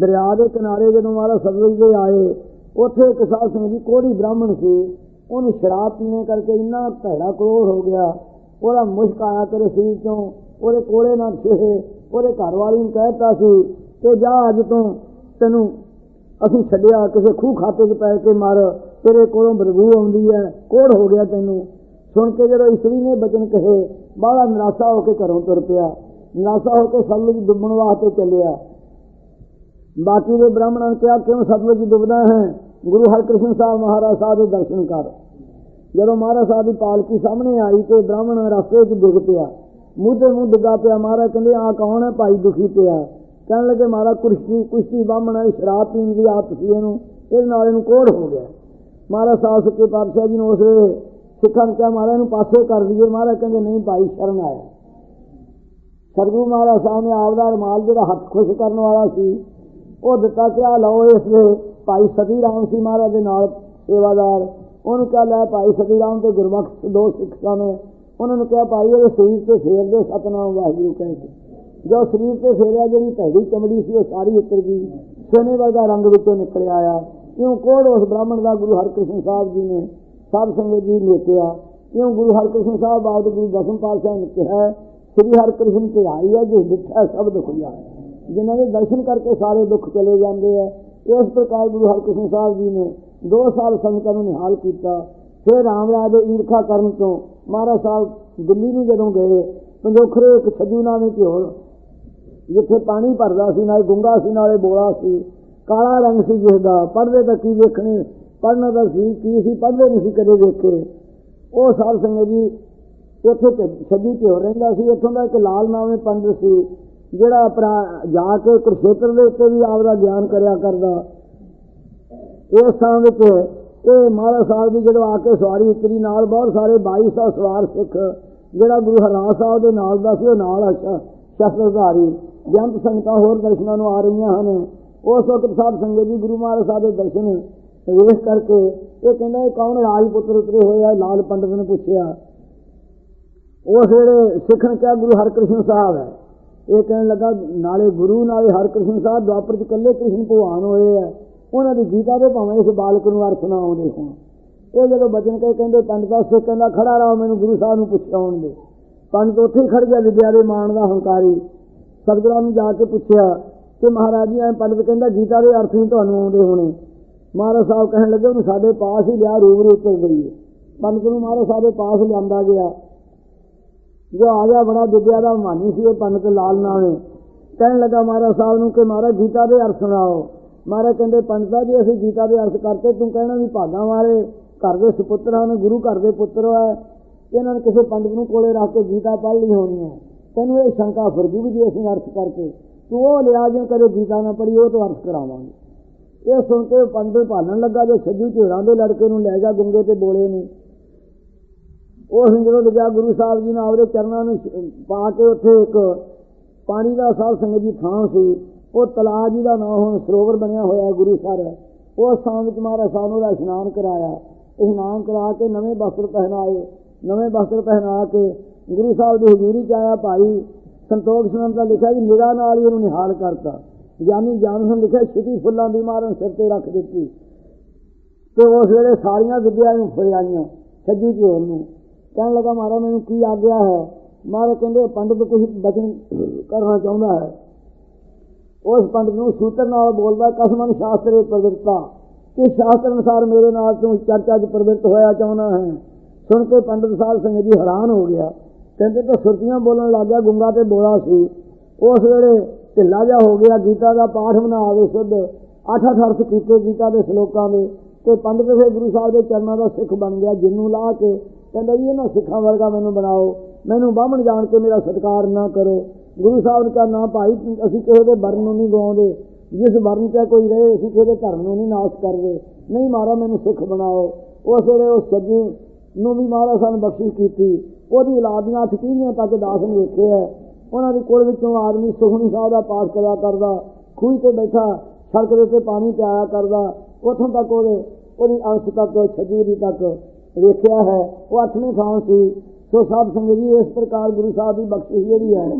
ਦਰਿਆ ਦੇ ਕਿਨਾਰੇ ਜਦੋਂ ਮਹਾਰਾਜ ਸਤਲੁਜ ਦੇ ਆਏ, ਉੱਥੇ ਇੱਕ ਸਾਧ ਸੰਗਤ ਜੀ ਕੋੜੀ ਬ੍ਰਾਹਮਣ ਸੀ। ਉਹਨੂੰ ਸ਼ਰਾਬ ਪੀਣੇ ਕਰਕੇ ਇੰਨਾ ਭੈੜਾ ਕਰੋੜ ਹੋ ਗਿਆ। ਉਹਦਾ ਮੁਸ਼ਕ ਆਇਆ ਤੇਰੇ ਸਰੀਰ ਚੋਂ। ਉਹਦੇ ਕੋਲੇ ਨਾਲ ਛੇ ਉਹਦੇ ਘਰ ਵਾਲੀ ਨੂੰ ਕਹਿਤਾ ਸੀ ਕਿ ਜਾ ਅੱਜ ਤੋਂ ਤੈਨੂੰ ਅਸੀਂ ਛੱਡਿਆ, ਕਿਸੇ ਖੂਹ ਖਾਤੇ 'ਚ ਪੈ ਕੇ ਮਰ। ਤੇਰੇ ਕੋਲੋਂ ਬਦਬੂ ਆਉਂਦੀ ਹੈ ਕੋੜ ਹੋ ਗਿਆ ਤੈਨੂੰ। ਸੁਣ ਕੇ ਜਦੋਂ ਇਸਤਰੀ ਨੇ ਬਚਨ ਕਹੇ, ਬਾਹਲਾ ਨਿਰਾਸ਼ਾ ਹੋ ਕੇ ਘਰੋਂ ਤੁਰ ਪਿਆ। ਨਿਰਾਸ਼ਾ ਹੋ ਕੇ ਸਤਲੁਜ ਡੁੱਬਣ ਵਾਸਤੇ ਚੱਲਿਆ। ਬਾਕੀ ਦੇ ਬ੍ਰਾਹਮਣਾਂ ਨੇ ਕਿਹਾ, ਕਿਉਂ ਸਤਲੁਜ ਡੁੱਬਦਾ ਹੈ? ਗੁਰੂ ਹਰਕ੍ਰਿਸ਼ਨ ਸਾਹਿਬ ਮਹਾਰਾਜ ਸਾਹਿਬ ਦੇ ਦਰਸ਼ਨ ਕਰ। ਜਦੋਂ ਮਹਾਰਾਜ ਸਾਹਿਬ ਦੀ ਪਾਲਕੀ ਸਾਹਮਣੇ ਆਈ ਤੇ ਬ੍ਰਾਹਮਣ ਰਸਤੇ 'ਚ ਡਿੱਗ ਪਿਆ। ਮੂੰਹ ਤੇ ਮੂੰਹ ਡਿੱਗਾ ਪਿਆ, ਮਹਾਰਾਜ ਕਹਿੰਦੇ ਆ ਕੌਣ ਹੈ ਭਾਈ ਦੁਖੀ ਪਿਆ? ਕਹਿਣ ਲੱਗੇ, ਮਹਾਰਾਜ, ਕੁਸ਼ਤੀ ਕੁਸ਼ਤੀ ਬਾਹਮਣ ਹੈ ਸ਼ਰਾਬ ਪੀਣ ਦੀ ਆਦਤ ਸੀ ਇਹਨੂੰ। ਇਹਦੇ ਨਾਲ ਇਹਨੂੰ ਕੋੜ ਹੋ ਗਿਆ। ਮਹਾਰਾਜ ਸਾਹਿਬ ਸੱਚੇ ਪਾਤਸ਼ਾਹ ਜੀ ਨੂੰ ਉਸ ਵੇਲੇ ਸਿੱਖਾਂ ਨੇ ਕਿਹਾ, ਮਹਾਰਾਜ ਨੂੰ ਪਾਸੇ ਕਰ ਦਈਏ। ਮਹਾਰਾਜ ਕਹਿੰਦੇ, ਨਹੀਂ ਭਾਈ, ਸ਼ਰਨ ਆਇਆ। ਸਤਿਗੁਰੂ ਮਹਾਰਾਜ ਸਾਹਿਬ ਨੇ ਆਪਦਾ ਰਮਾਲ ਜਿਹੜਾ ਹੱਥ ਖੁਸ਼ ਕਰਨ ਵਾਲਾ ਸੀ, ਉਹ ਦਿੱਤਾ ਕਿ ਆ ਲਓ ਇਸ ਵੇ ਭਾਈ ਸਤੀ ਰਾਮ ਸੀ ਮਹਾਰਾਜ ਦੇ ਨਾਲ ਸੇਵਾਦਾਰ। ਉਹਨੂੰ ਕਿਹਾ, ਲੈ ਭਾਈ ਸਤੀ ਰਾਮ ਤੇ ਗੁਰਮਖ ਦੋ ਸਿੱਖ ਨੇ। ਉਹਨਾਂ ਨੂੰ ਕਿਹਾ, ਭਾਈ ਇਹਦੇ ਸਰੀਰ ਤੇ ਫੇਰ ਦੇ ਸਤਨਾਮ ਵਾਹਿਗੁਰੂ ਕਹਿ ਕੇ। ਜੋ ਸਰੀਰ ਤੇ ਫੇਰਿਆ, ਜਿਹੜੀ ਭੈੜੀ ਚਮੜੀ ਸੀ, ਉਹ ਸਾਰੀ ਉਤਰ ਗਈ। ਸੋਨੇ ਵਰਗਾ ਰੰਗ ਵਿੱਚੋਂ ਨਿਕਲ ਆਇਆ। ਇਉਂ ਕੋੜ ਉਸ ਬ੍ਰਾਹਮਣ ਦਾ ਗੁਰੂ ਹਰਕ੍ਰਿਸ਼ਨ ਸਾਹਿਬ ਜੀ ਨੇ ਸਾਧ ਸੰਗਤ ਜੀ ਲੇਟਿਆ। ਇਉਂ ਗੁਰੂ ਹਰਕ੍ਰਿਸ਼ਨ ਸਾਹਿਬ ਬਾਦ ਗੁਰੂ ਦਸਮ ਪਾਤਸ਼ਾਹ ਨੇ ਕਿਹਾ, ਸ੍ਰੀ ਹਰਕ੍ਰਿਸ਼ਨ ਤੇ ਆਈ ਹੈ, ਜਿਸ ਦਿੱਤਾ ਸਭ ਦੁੱਖ ਜਾਏ ਜਿਨ੍ਹਾਂ ਦੇ ਦਰਸ਼ਨ ਕਰਕੇ ਸਾਰੇ ਦੁੱਖ ਚਲੇ ਜਾਂਦੇ ਆ ਇਸ ਪ੍ਰਕਾਰ ਗੁਰੂ ਹਰਕ੍ਰਿਸ਼ਨ ਸਾਹਿਬ ਜੀ ਨੇ 2 ਸਾਲ ਸੰਗਤਾਂ ਨੂੰ ਨਿਹਾਲ ਕੀਤਾ। ਫਿਰ ਰਾਮ ਰਾਜ ਦੇ ਈਰਖਾ ਕਰਨ ਤੋਂ ਮਹਾਰਾਜ ਸਾਹਿਬ ਦਿੱਲੀ ਨੂੰ ਜਦੋਂ ਗਏ, ਪੰਜੋਖਰੇ ਇੱਕ ਛੱਜੂ ਨਾਮੇ ਝੋਲ ਜਿੱਥੇ ਪਾਣੀ ਭਰਦਾ ਸੀ, ਨਾਲੇ ਗੁੰਗਾ ਸੀ, ਨਾਲੇ ਬੋਲਾ ਸੀ, ਕਾਲਾ ਰੰਗ ਸੀ ਜਿਸ ਦਾ ਪੜਦੇ ਤਾਂ ਕੀ ਵੇਖਣੇ ਪੜਨਾ ਤਾਂ ਸੀ, ਕੀ ਸੀ ਪੜਦੇ ਨਹੀਂ ਸੀ ਕਦੇ ਵੇਖੇ। ਉਹ ਸਾਧ ਸੰਗਤ ਜੀ ਇੱਥੇ ਛੱਜੂ ਝੋਲ ਰਹਿੰਦਾ ਸੀ, ਇੱਥੋਂ ਦਾ ਇੱਕ ਲਾਲ ਨਾਮੇ ਪੰਡਤ ਸੀ ਜਿਹੜਾ ਆਪਣਾ ਜਾ ਕੇ ਕੁਰਸ਼ੇਤਰ ਦੇ ਉੱਤੇ ਵੀ ਆਪਦਾ ਗਿਆਨ ਕਰਿਆ ਕਰਦਾ। ਇਸ ਥਾਂ ਵਿੱਚ ਇਹ ਮਹਾਰਾਜ ਸਾਹਿਬ ਦੀ ਜਦੋਂ ਆ ਕੇ ਸਵਾਰੀ ਉਤਰੀ, ਨਾਲ ਬਹੁਤ ਸਾਰੇ 2200 ਸਵਾਰ ਸਿੱਖ, ਜਿਹੜਾ ਗੁਰੂ ਹਰਰਾਜ ਸਾਹਿਬ ਦੇ ਨਾਲ ਦਾ ਸੀ, ਉਹ ਨਾਲ ਸ਼ਸਤਰਧਾਰੀ। ਜੰਤ ਸੰਗਤਾਂ ਹੋਰ ਦਰਸ਼ਨਾਂ ਨੂੰ ਆ ਰਹੀਆਂ ਹਨ। ਉਸ ਵਕਤ ਸਾਹਿਬ ਸੰਗਤ ਜੀ ਗੁਰੂ ਮਹਾਰਾਜ ਸਾਹਿਬ ਦੇ ਦਰਸ਼ਨ ਵੇਖ ਕਰਕੇ ਇਹ ਕਹਿੰਦਾ, ਇਹ ਕੌਣ ਰਾਜਪੁੱਤਰ ਉਤਰੇ ਹੋਏ ਆ? ਲਾਲ ਪੰਡਤ ਨੇ ਪੁੱਛਿਆ। ਉਸ ਵੇਲੇ ਸਿੱਖਣ ਨੇ ਕਿਹਾ, ਗੁਰੂ ਹਰਕ੍ਰਿਸ਼ਨ ਸਾਹਿਬ ਹੈ। ਇਹ ਕਹਿਣ ਲੱਗਾ, ਨਾਲੇ ਗੁਰੂ, ਨਾਲੇ ਹਰ ਕ੍ਰਿਸ਼ਨ ਸਾਹਿਬ ਦੁਆਪਰ ਚ ਇਕੱਲੇ ਕ੍ਰਿਸ਼ਨ ਭਗਵਾਨ ਹੋਏ ਆ। ਉਹਨਾਂ ਦੀ ਗੀਤਾ ਦੇ ਭਾਵੇਂ ਇਸ ਬਾਲਕ ਨੂੰ ਅਰਥ ਨਾ ਆਉਂਦੇ ਹੋਣ। ਇਹ ਜਦੋਂ ਬਚਨ ਕਹੇ, ਕਹਿੰਦੇ, ਪੰਡਤਾ ਸਿੱਖ ਕਹਿੰਦਾ, ਖੜਾ ਰਹੋ, ਮੈਨੂੰ ਗੁਰੂ ਸਾਹਿਬ ਨੂੰ ਪੁੱਛਿਆ ਆਉਣ ਦੇ। ਪੰਡਤ ਉੱਥੇ ਹੀ ਖੜ ਗਿਆ, ਵਿਦਿਆ ਦੇ ਮਾਣ ਦਾ ਹੰਕਾਰੀ। ਸਤਿਗੁਰਾਂ ਨੂੰ ਜਾ ਕੇ ਪੁੱਛਿਆ ਕਿ ਮਹਾਰਾਜ ਜੀ, ਐ ਪੰਡਤ ਕਹਿੰਦਾ, ਗੀਤਾ ਦੇ ਅਰਥ ਨਹੀਂ ਤੁਹਾਨੂੰ ਆਉਂਦੇ ਹੋਣੇ। ਮਹਾਰਾਜ ਸਾਹਿਬ ਕਹਿਣ ਲੱਗੇ, ਉਹਨੂੰ ਸਾਡੇ ਪਾਸ ਹੀ ਲਿਆ, ਰੂਬਰੂ ਉੱਤਰ ਗਈ ਪੰਡਤ ਨੂੰ ਮਹਾਰਾਜ ਸਾਹਿਬ ਦੇ ਪਾਸ ਲਿਆਂਦਾ ਗਿਆ। ਜੋ ਆ ਗਿਆ ਬੜਾ ਵਿਦਿਆ ਦਾ ਮਾਨੀ ਸੀ ਇਹ ਪੰਡਤ ਲਾਲ ਨਾਂ ਨੇ ਕਹਿਣ ਲੱਗਾ ਮਹਾਰਾਜ ਸਾਹਿਬ ਨੂੰ ਕਿ ਮਹਾਰਾਜ ਗੀਤਾ ਦੇ ਅਰਥ ਸੁਣਾਓ। ਮਹਾਰਾਜ ਕਹਿੰਦੇ, ਪੰਡਤਾ ਜੀ, ਅਸੀਂ ਗੀਤਾ ਦੇ ਅਰਥ ਕਰਤੇ, ਤੂੰ ਕਹਿਣਾ ਵੀ ਭਾਗਾਂ ਵਾਲੇ ਘਰ ਦੇ ਸੁਪੁੱਤਰਾਂ ਹਨ, ਗੁਰੂ ਘਰ ਦੇ ਪੁੱਤਰ ਹੈ ਇਹਨਾਂ ਨੇ ਕਿਸੇ ਪੰਡਤ ਨੂੰ ਕੋਲੇ ਰੱਖ ਕੇ ਗੀਤਾ ਪੜ੍ਹ ਲਈ ਹੋਣੀ ਹੈ। ਤੈਨੂੰ ਇਹ ਸ਼ੰਕਾ ਫਿਰ ਜੂ ਵੀ ਜੇ ਅਸੀਂ ਅਰਥ ਕਰਤੇ। ਤੂੰ ਉਹ ਲਿਆ ਜੇ ਕਦੇ ਗੀਤਾ ਨਾ ਪੜ੍ਹੀ, ਉਹ ਤੋਂ ਅਰਥ ਕਰਾਵਾਂਗੇ। ਇਹ ਸੁਣ ਕੇ ਪੰਡਤ ਭਾਲਣ ਲੱਗਾ, ਜੋ ਛੱਜੂ ਝੋਰਾਂ ਦੇ ਲੜਕੇ ਨੂੰ ਲੈ ਜਾ ਗੁੰਗੇ ਤੇ ਬੋਲੇ ਨੂੰ। ਉਸ ਨੂੰ ਜਦੋਂ ਲਿਆ ਗੁਰੂ ਸਾਹਿਬ ਜੀ ਨੇ ਆਪਦੇ ਚਰਨਾਂ ਨੂੰ ਪਾ ਕੇ ਉੱਥੇ ਇੱਕ ਪਾਣੀ ਦਾ ਸਾਧ ਸੰਗਤ ਜੀ ਥਾਂ ਸੀ, ਉਹ ਤਲਾਅ ਜੀ ਦਾ ਨਾਮ ਹੁਣ ਸਰੋਵਰ ਬਣਿਆ ਹੋਇਆ ਗੁਰੂ ਸਰ। ਉਸ ਥਾਂ ਵਿੱਚ ਮਹਾਰਾਜ ਸਾਹਿਬ ਨੂੰ ਦਾ ਇਸ਼ਨਾਨ ਕਰਾਇਆ। ਇਸ਼ਨਾਨ ਕਰਾ ਕੇ ਨਵੇਂ ਵਸਤਰ ਪਹਿਨਾਏ, ਨਵੇਂ ਵਸਤਰ ਪਹਿਨਾ ਕੇ ਗੁਰੂ ਸਾਹਿਬ ਦੀ ਹਜ਼ੂਰੀ ਚ ਆਇਆ ਭਾਈ ਸੰਤੋਖ ਸਿੰਘ ਦਾ ਲਿਖਿਆ ਵੀ ਨਿਗਾਹ ਨਾਲ ਹੀ ਉਹਨੂੰ ਨਿਹਾਲ ਕਰਤਾ। ਗਿਆਨੀ ਜਾਨਸਨ ਲਿਖਿਆ, ਛਿਤੀ ਫੁੱਲਾਂ ਦੀ ਮਾਰਨ ਸਿਰ ਤੇ ਰੱਖ ਦਿੱਤੀ। ਤੇ ਉਸ ਵੇਲੇ ਸਾਰੀਆਂ ਵਿਦਿਆ ਨੂੰ ਫੜਿਆਈਆਂ, ਛੱਜੂ ਜੀ ਨੂੰ ਕਹਿਣ ਲੱਗਾ, ਮਹਾਰਾਜ, ਮੈਨੂੰ ਕੀ ਆਗਿਆ ਹੈ? ਮਹਾਰਾਜ ਕਹਿੰਦੇ, ਪੰਡਤ ਕੁਝ ਬਚਨ ਕਰਨਾ ਚਾਹੁੰਦਾ ਹੈ। ਉਸ ਪੰਡਤ ਨੂੰ ਸੂਤਰ ਨਾਲ ਬੋਲਦਾ, ਕਸਮਨ ਸ਼ਾਸਤਰੇ ਪ੍ਰਵਿਰਤਾ, ਕਿ ਸ਼ਾਸਤਰ ਅਨੁਸਾਰ ਮੇਰੇ ਨਾਲ ਤੂੰ ਚਰਚਾ 'ਚ ਪ੍ਰਵਿਰਤ ਹੋਇਆ ਚਾਹੁੰਦਾ ਹੈ? ਸੁਣ ਕੇ ਪੰਡਤ ਸਾਹਿਬ ਸਿੰਘ ਜੀ ਹੈਰਾਨ ਹੋ ਗਿਆ। ਕਹਿੰਦੇ, ਤਾਂ ਸੁਰਤੀਆਂ ਬੋਲਣ ਲੱਗ ਗਿਆ, ਗੁੰਗਾ ਤੇ ਬੋਲਾ ਸੀ। ਉਸ ਵੇਲੇ ਢਿੱਲਾ ਜਾ ਹੋ ਗਿਆ, ਗੀਤਾ ਦਾ ਪਾਠ ਬਣਾ ਆਵੇ ਸੁਧ ਅੱਠ ਅੱਠ ਅਰਥ ਕੀਤੇ ਗੀਤਾ ਦੇ ਸ਼ਲੋਕਾਂ ਦੇ ਤੇ ਪੰਡਤ ਫਿਰ ਗੁਰੂ ਸਾਹਿਬ ਦੇ ਚਰਨਾਂ ਦਾ ਸਿੱਖ ਬਣ ਗਿਆ, ਜਿੰਨੂੰ ਲਾ ਕੇ ਕਹਿੰਦਾ ਜੀ, ਇਹਨਾਂ ਸਿੱਖਾਂ ਵਰਗਾ ਮੈਨੂੰ ਬਣਾਓ। ਮੈਨੂੰ ਬਾਹਮਣ ਜਾਣ ਕੇ ਮੇਰਾ ਸਤਿਕਾਰ ਨਾ ਕਰੋ। ਗੁਰੂ ਸਾਹਿਬ ਨੇ ਕਿਹਾ, ਨਾ ਭਾਈ, ਅਸੀਂ ਕਿਸੇ ਦੇ ਵਰਨ ਨੂੰ ਨਹੀਂ ਗਵਾਉਂਦੇ ਜਿਸ ਵਰਨ 'ਚ ਕੋਈ ਰਹੇ, ਅਸੀਂ ਕਿਸੇ ਦੇ ਧਰਮ ਨੂੰ ਨਹੀਂ ਨਾਸ਼ ਕਰਦੇ। ਨਹੀਂ ਮਾਰਾ ਮੈਨੂੰ ਸਿੱਖ ਬਣਾਓ। ਉਸ ਵੇਲੇ ਉਸ ਸੱਜੂ ਨੂੰ ਵੀ ਮਹਾਰਾਜ ਸਾਨੂੰ ਬਖਸ਼ਿਸ਼ ਕੀਤੀ। ਉਹਦੀ ਔਲਾਦ ਦੀਆਂ ਅੱਠ ਪੀੜ੍ਹੀਆਂ ਤੱਕ ਦਾਸ ਨੇ ਵੇਖੇ ਹੈ। ਉਹਨਾਂ ਦੀ ਕੋਲ ਵਿੱਚੋਂ ਆਦਮੀ ਸੁਖਣੀ ਸਾਹਿਬ ਦਾ ਪਾਠ ਕਰਿਆ ਕਰਦਾ। ਖੂਹ ਤੇ ਬੈਠਾ, ਸੜਕ ਦੇ ਉੱਤੇ ਪਾਣੀ ਪਿਆਇਆ ਕਰਦਾ। ਉੱਥੋਂ ਤੱਕ ਉਹਦੇ, ਉਹਦੀ ਅੰਸ਼ ਤੱਕ ਛਜੂਰੀ ਤੱਕ ਵੇਖਿਆ ਹੈ, ਉਹ ਅੱਠਵੇਂ ਥਾਂ ਸੀ। ਸੋ ਸਾਧ ਸੰਗਤ ਜੀ, ਇਸ ਪ੍ਰਕਾਰ ਗੁਰੂ ਸਾਹਿਬ ਦੀ ਬਖਸ਼ਿਸ਼ ਜਿਹੜੀ ਹੈ,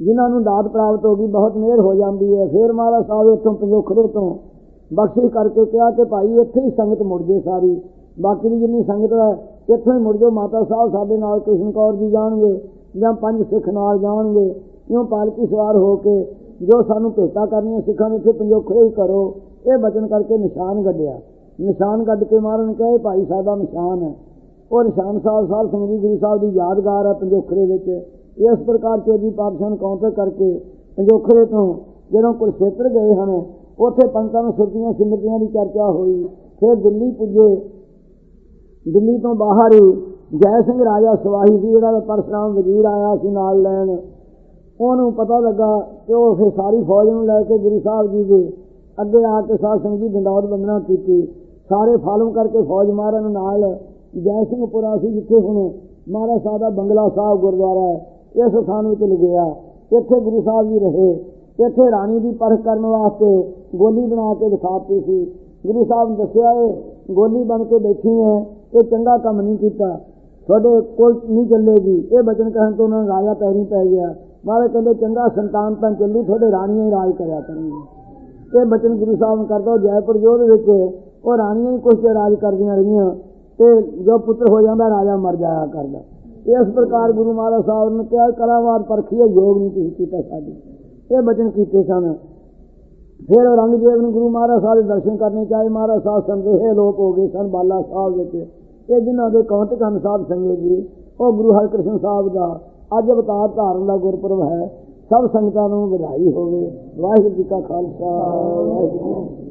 ਜਿਨ੍ਹਾਂ ਨੂੰ ਦਾਤ ਪ੍ਰਾਪਤ ਹੋ ਗਈ, ਬਹੁਤ ਮਿਹਰ ਹੋ ਜਾਂਦੀ ਹੈ। ਫਿਰ ਮਹਾਰਾਜ ਸਾਹਿਬ ਇੱਥੋਂ ਪੰਜੋਖੜੇ ਤੋਂ ਬਖਸ਼ਿਸ਼ ਕਰਕੇ ਕਿਹਾ ਕਿ ਭਾਈ, ਇੱਥੇ ਹੀ ਸੰਗਤ ਮੁੜ ਜੇ ਸਾਰੀ। ਬਾਕੀ ਦੀ ਜਿੰਨੀ ਸੰਗਤ ਹੈ, ਇੱਥੋਂ ਹੀ ਮੁੜ ਜਾਓ। ਮਾਤਾ ਸਾਹਿਬ ਸਾਡੇ ਨਾਲ ਕ੍ਰਿਸ਼ਨ ਕੌਰ ਜੀ ਜਾਣਗੇ, ਜਾਂ ਪੰਜ ਸਿੱਖ ਨਾਲ ਜਾਣਗੇ। ਇਉਂ ਪਾਲਕੀ ਸਵਾਰ ਹੋ ਕੇ ਜੋ ਸਾਨੂੰ ਭੇਟਾ ਕਰਨੀਆਂ ਸਿੱਖਾਂ ਦੇ ਇੱਥੇ ਪੰਜੋਖਰੇ ਹੀ ਕਰੋ। ਇਹ ਬਚਨ ਕਰਕੇ ਨਿਸ਼ਾਨ ਗੱਡਿਆ। ਨਿਸ਼ਾਨ ਕੱਢ ਕੇ ਮਾਰਨ ਨੇ ਕਿਹਾ, ਭਾਈ ਸਾਡਾ ਨਿਸ਼ਾਨ ਹੈ। ਉਹ ਨਿਸ਼ਾਨ ਸਾਹਿਬ ਸਾਹਿਬ ਸਿੰਘ ਜੀ ਗੁਰੂ ਸਾਹਿਬ ਦੀ ਯਾਦਗਾਰ ਹੈ ਪੰਜੋਖਰੇ ਵਿੱਚ। ਇਸ ਪ੍ਰਕਾਰ ਚੋਜੀ ਪਾਤਸ਼ਾਹ ਨੂੰ ਕਾਉਂਟਰ ਕਰਕੇ ਪੰਜੋਖਰੇ ਤੋਂ ਜਦੋਂ ਕੁਲਖੇਤਰ ਗਏ ਹਨ, ਉੱਥੇ ਪੰਤਾਂ ਨੂੰ ਸੁਰਤੀਆਂ, ਸਿਮਰਤੀਆਂ ਦੀ ਚਰਚਾ ਹੋਈ। ਫਿਰ ਦਿੱਲੀ ਪੁੱਜੇ। ਦਿੱਲੀ ਤੋਂ ਬਾਹਰ ਹੀ ਜੈ ਸਿੰਘ ਰਾਜਾ ਸਵਾਹੀ ਜੀ ਜਿਹੜਾ ਪਰਸਰਾਮ ਵਜ਼ੀਰ ਆਇਆ ਸੀ ਨਾਲ ਲੈਣ। ਉਹਨੂੰ ਪਤਾ ਲੱਗਾ ਕਿ ਉਹ ਫਿਰ ਸਾਰੀ ਫੌਜ ਨੂੰ ਲੈ ਕੇ ਗੁਰੂ ਸਾਹਿਬ ਜੀ ਦੇ ਅੱਗੇ ਆ ਕੇ ਸਾਧ ਸੰਗਤ ਜੀ ਡੰਡੌਤ ਬੰਦਨਾ ਕੀਤੀ। ਸਾਰੇ ਫਾਲਮ ਕਰਕੇ ਫੌਜ ਮਾਰਨ ਨਾਲ ਜੈ ਸਿੰਘ ਪੁਰਾ ਸੀ ਜਿੱਥੇ ਹੁਣ ਮਹਾਰਾਜ ਸਾਹਿਬ ਦਾ ਬੰਗਲਾ ਸਾਹਿਬ ਗੁਰਦੁਆਰਾ ਹੈ, ਇਸ ਸਥਾਨ ਵਿੱਚ ਲਗਿਆ। ਇੱਥੇ ਗੁਰੂ ਸਾਹਿਬ ਜੀ ਰਹੇ। ਇੱਥੇ ਰਾਣੀ ਦੀ ਪਰਖ ਕਰਨ ਵਾਸਤੇ ਗੋਲੀ ਬਣਾ ਕੇ ਦਿਖਾਤੀ ਸੀ। ਗੁਰੂ ਸਾਹਿਬ ਨੇ ਦੱਸਿਆ, ਇਹ ਗੋਲੀ ਬਣ ਕੇ ਬੈਠੀ ਹੈ, ਇਹ ਚੰਗਾ ਕੰਮ ਨਹੀਂ ਕੀਤਾ। ਤੁਹਾਡੇ ਕੋਲ ਨਹੀਂ ਚੱਲੇਗੀ। ਇਹ ਬਚਨ ਕਹਿਣ ਤੋਂ ਉਹਨਾਂ ਨੂੰ ਰਾਜਾ ਪੈਰੀ ਪੈ ਗਿਆ। ਮਹਾਰਾਜ ਕਹਿੰਦੇ, ਚੰਗਾ ਸੰਤਾਨ ਤਾਂ ਚੱਲੀ, ਤੁਹਾਡੇ ਰਾਣੀਆਂ ਹੀ ਰਾਜ ਕਰਿਆ ਕਰਨਗੇ। ਇਹ ਬਚਨ ਗੁਰੂ ਸਾਹਿਬ ਨੇ ਕਰਦਾ ਉਹ ਜੈਪੁਰ ਯੋਧ ਵਿੱਚ ਉਹ ਰਾਣੀਆਂ ਹੀ ਕੁਛ ਚਿਰ ਰਾਜ ਕਰਦੀਆਂ ਰਹੀਆਂ ਤੇ ਜੋ ਪੁੱਤਰ ਹੋ ਜਾਂਦਾ, ਰਾਜਾ ਮਰ ਜਾਇਆ ਕਰਦਾ। ਇਸ ਪ੍ਰਕਾਰ ਗੁਰੂ ਮਹਾਰਾਜ ਸਾਹਿਬ ਨੇ ਕਿਹਾ ਕਲਾਵਾਦ ਪਰਖੀਏ ਯੋਗ ਨਹੀਂ ਤੁਸੀਂ ਕੀਤਾ ਸਾਡੀ। ਇਹ ਬਚਨ ਕੀਤੇ ਸਨ। ਫਿਰ ਔਰੰਗਜ਼ੇਬ ਨੂੰ ਗੁਰੂ ਮਹਾਰਾਜ ਸਾਹਿਬ ਦੇ ਦਰਸ਼ਨ ਕਰਨੇ ਚਾਹੇ, ਮਹਾਰਾਜ ਸਾਹਿਬ ਸੰਦੇਹ ਲੋਕ ਹੋ ਗਏ ਸਨ ਬਾਲਾ ਸਾਹਿਬ ਵਿੱਚ। ਇਹ ਜਿਨ੍ਹਾਂ ਦੇ ਕੌਂਟਕ ਹਨ ਸਾਹਿਬ ਸੰਗੇ ਜੀ, ਉਹ ਗੁਰੂ ਹਰਿਕ੍ਰਿਸ਼ਨ ਸਾਹਿਬ ਦਾ ਅੱਜ ਅਵਤਾਰ ਧਾਰਨ ਦਾ ਗੁਰਪੁਰਬ ਹੈ। ਸਭ ਸੰਗਤਾਂ ਨੂੰ ਵਧਾਈ ਹੋਵੇ। ਵਾਹਿਗੁਰੂ ਜੀ ਕਾ ਖਾਲਸਾ, ਵਾਹਿਗੁਰੂ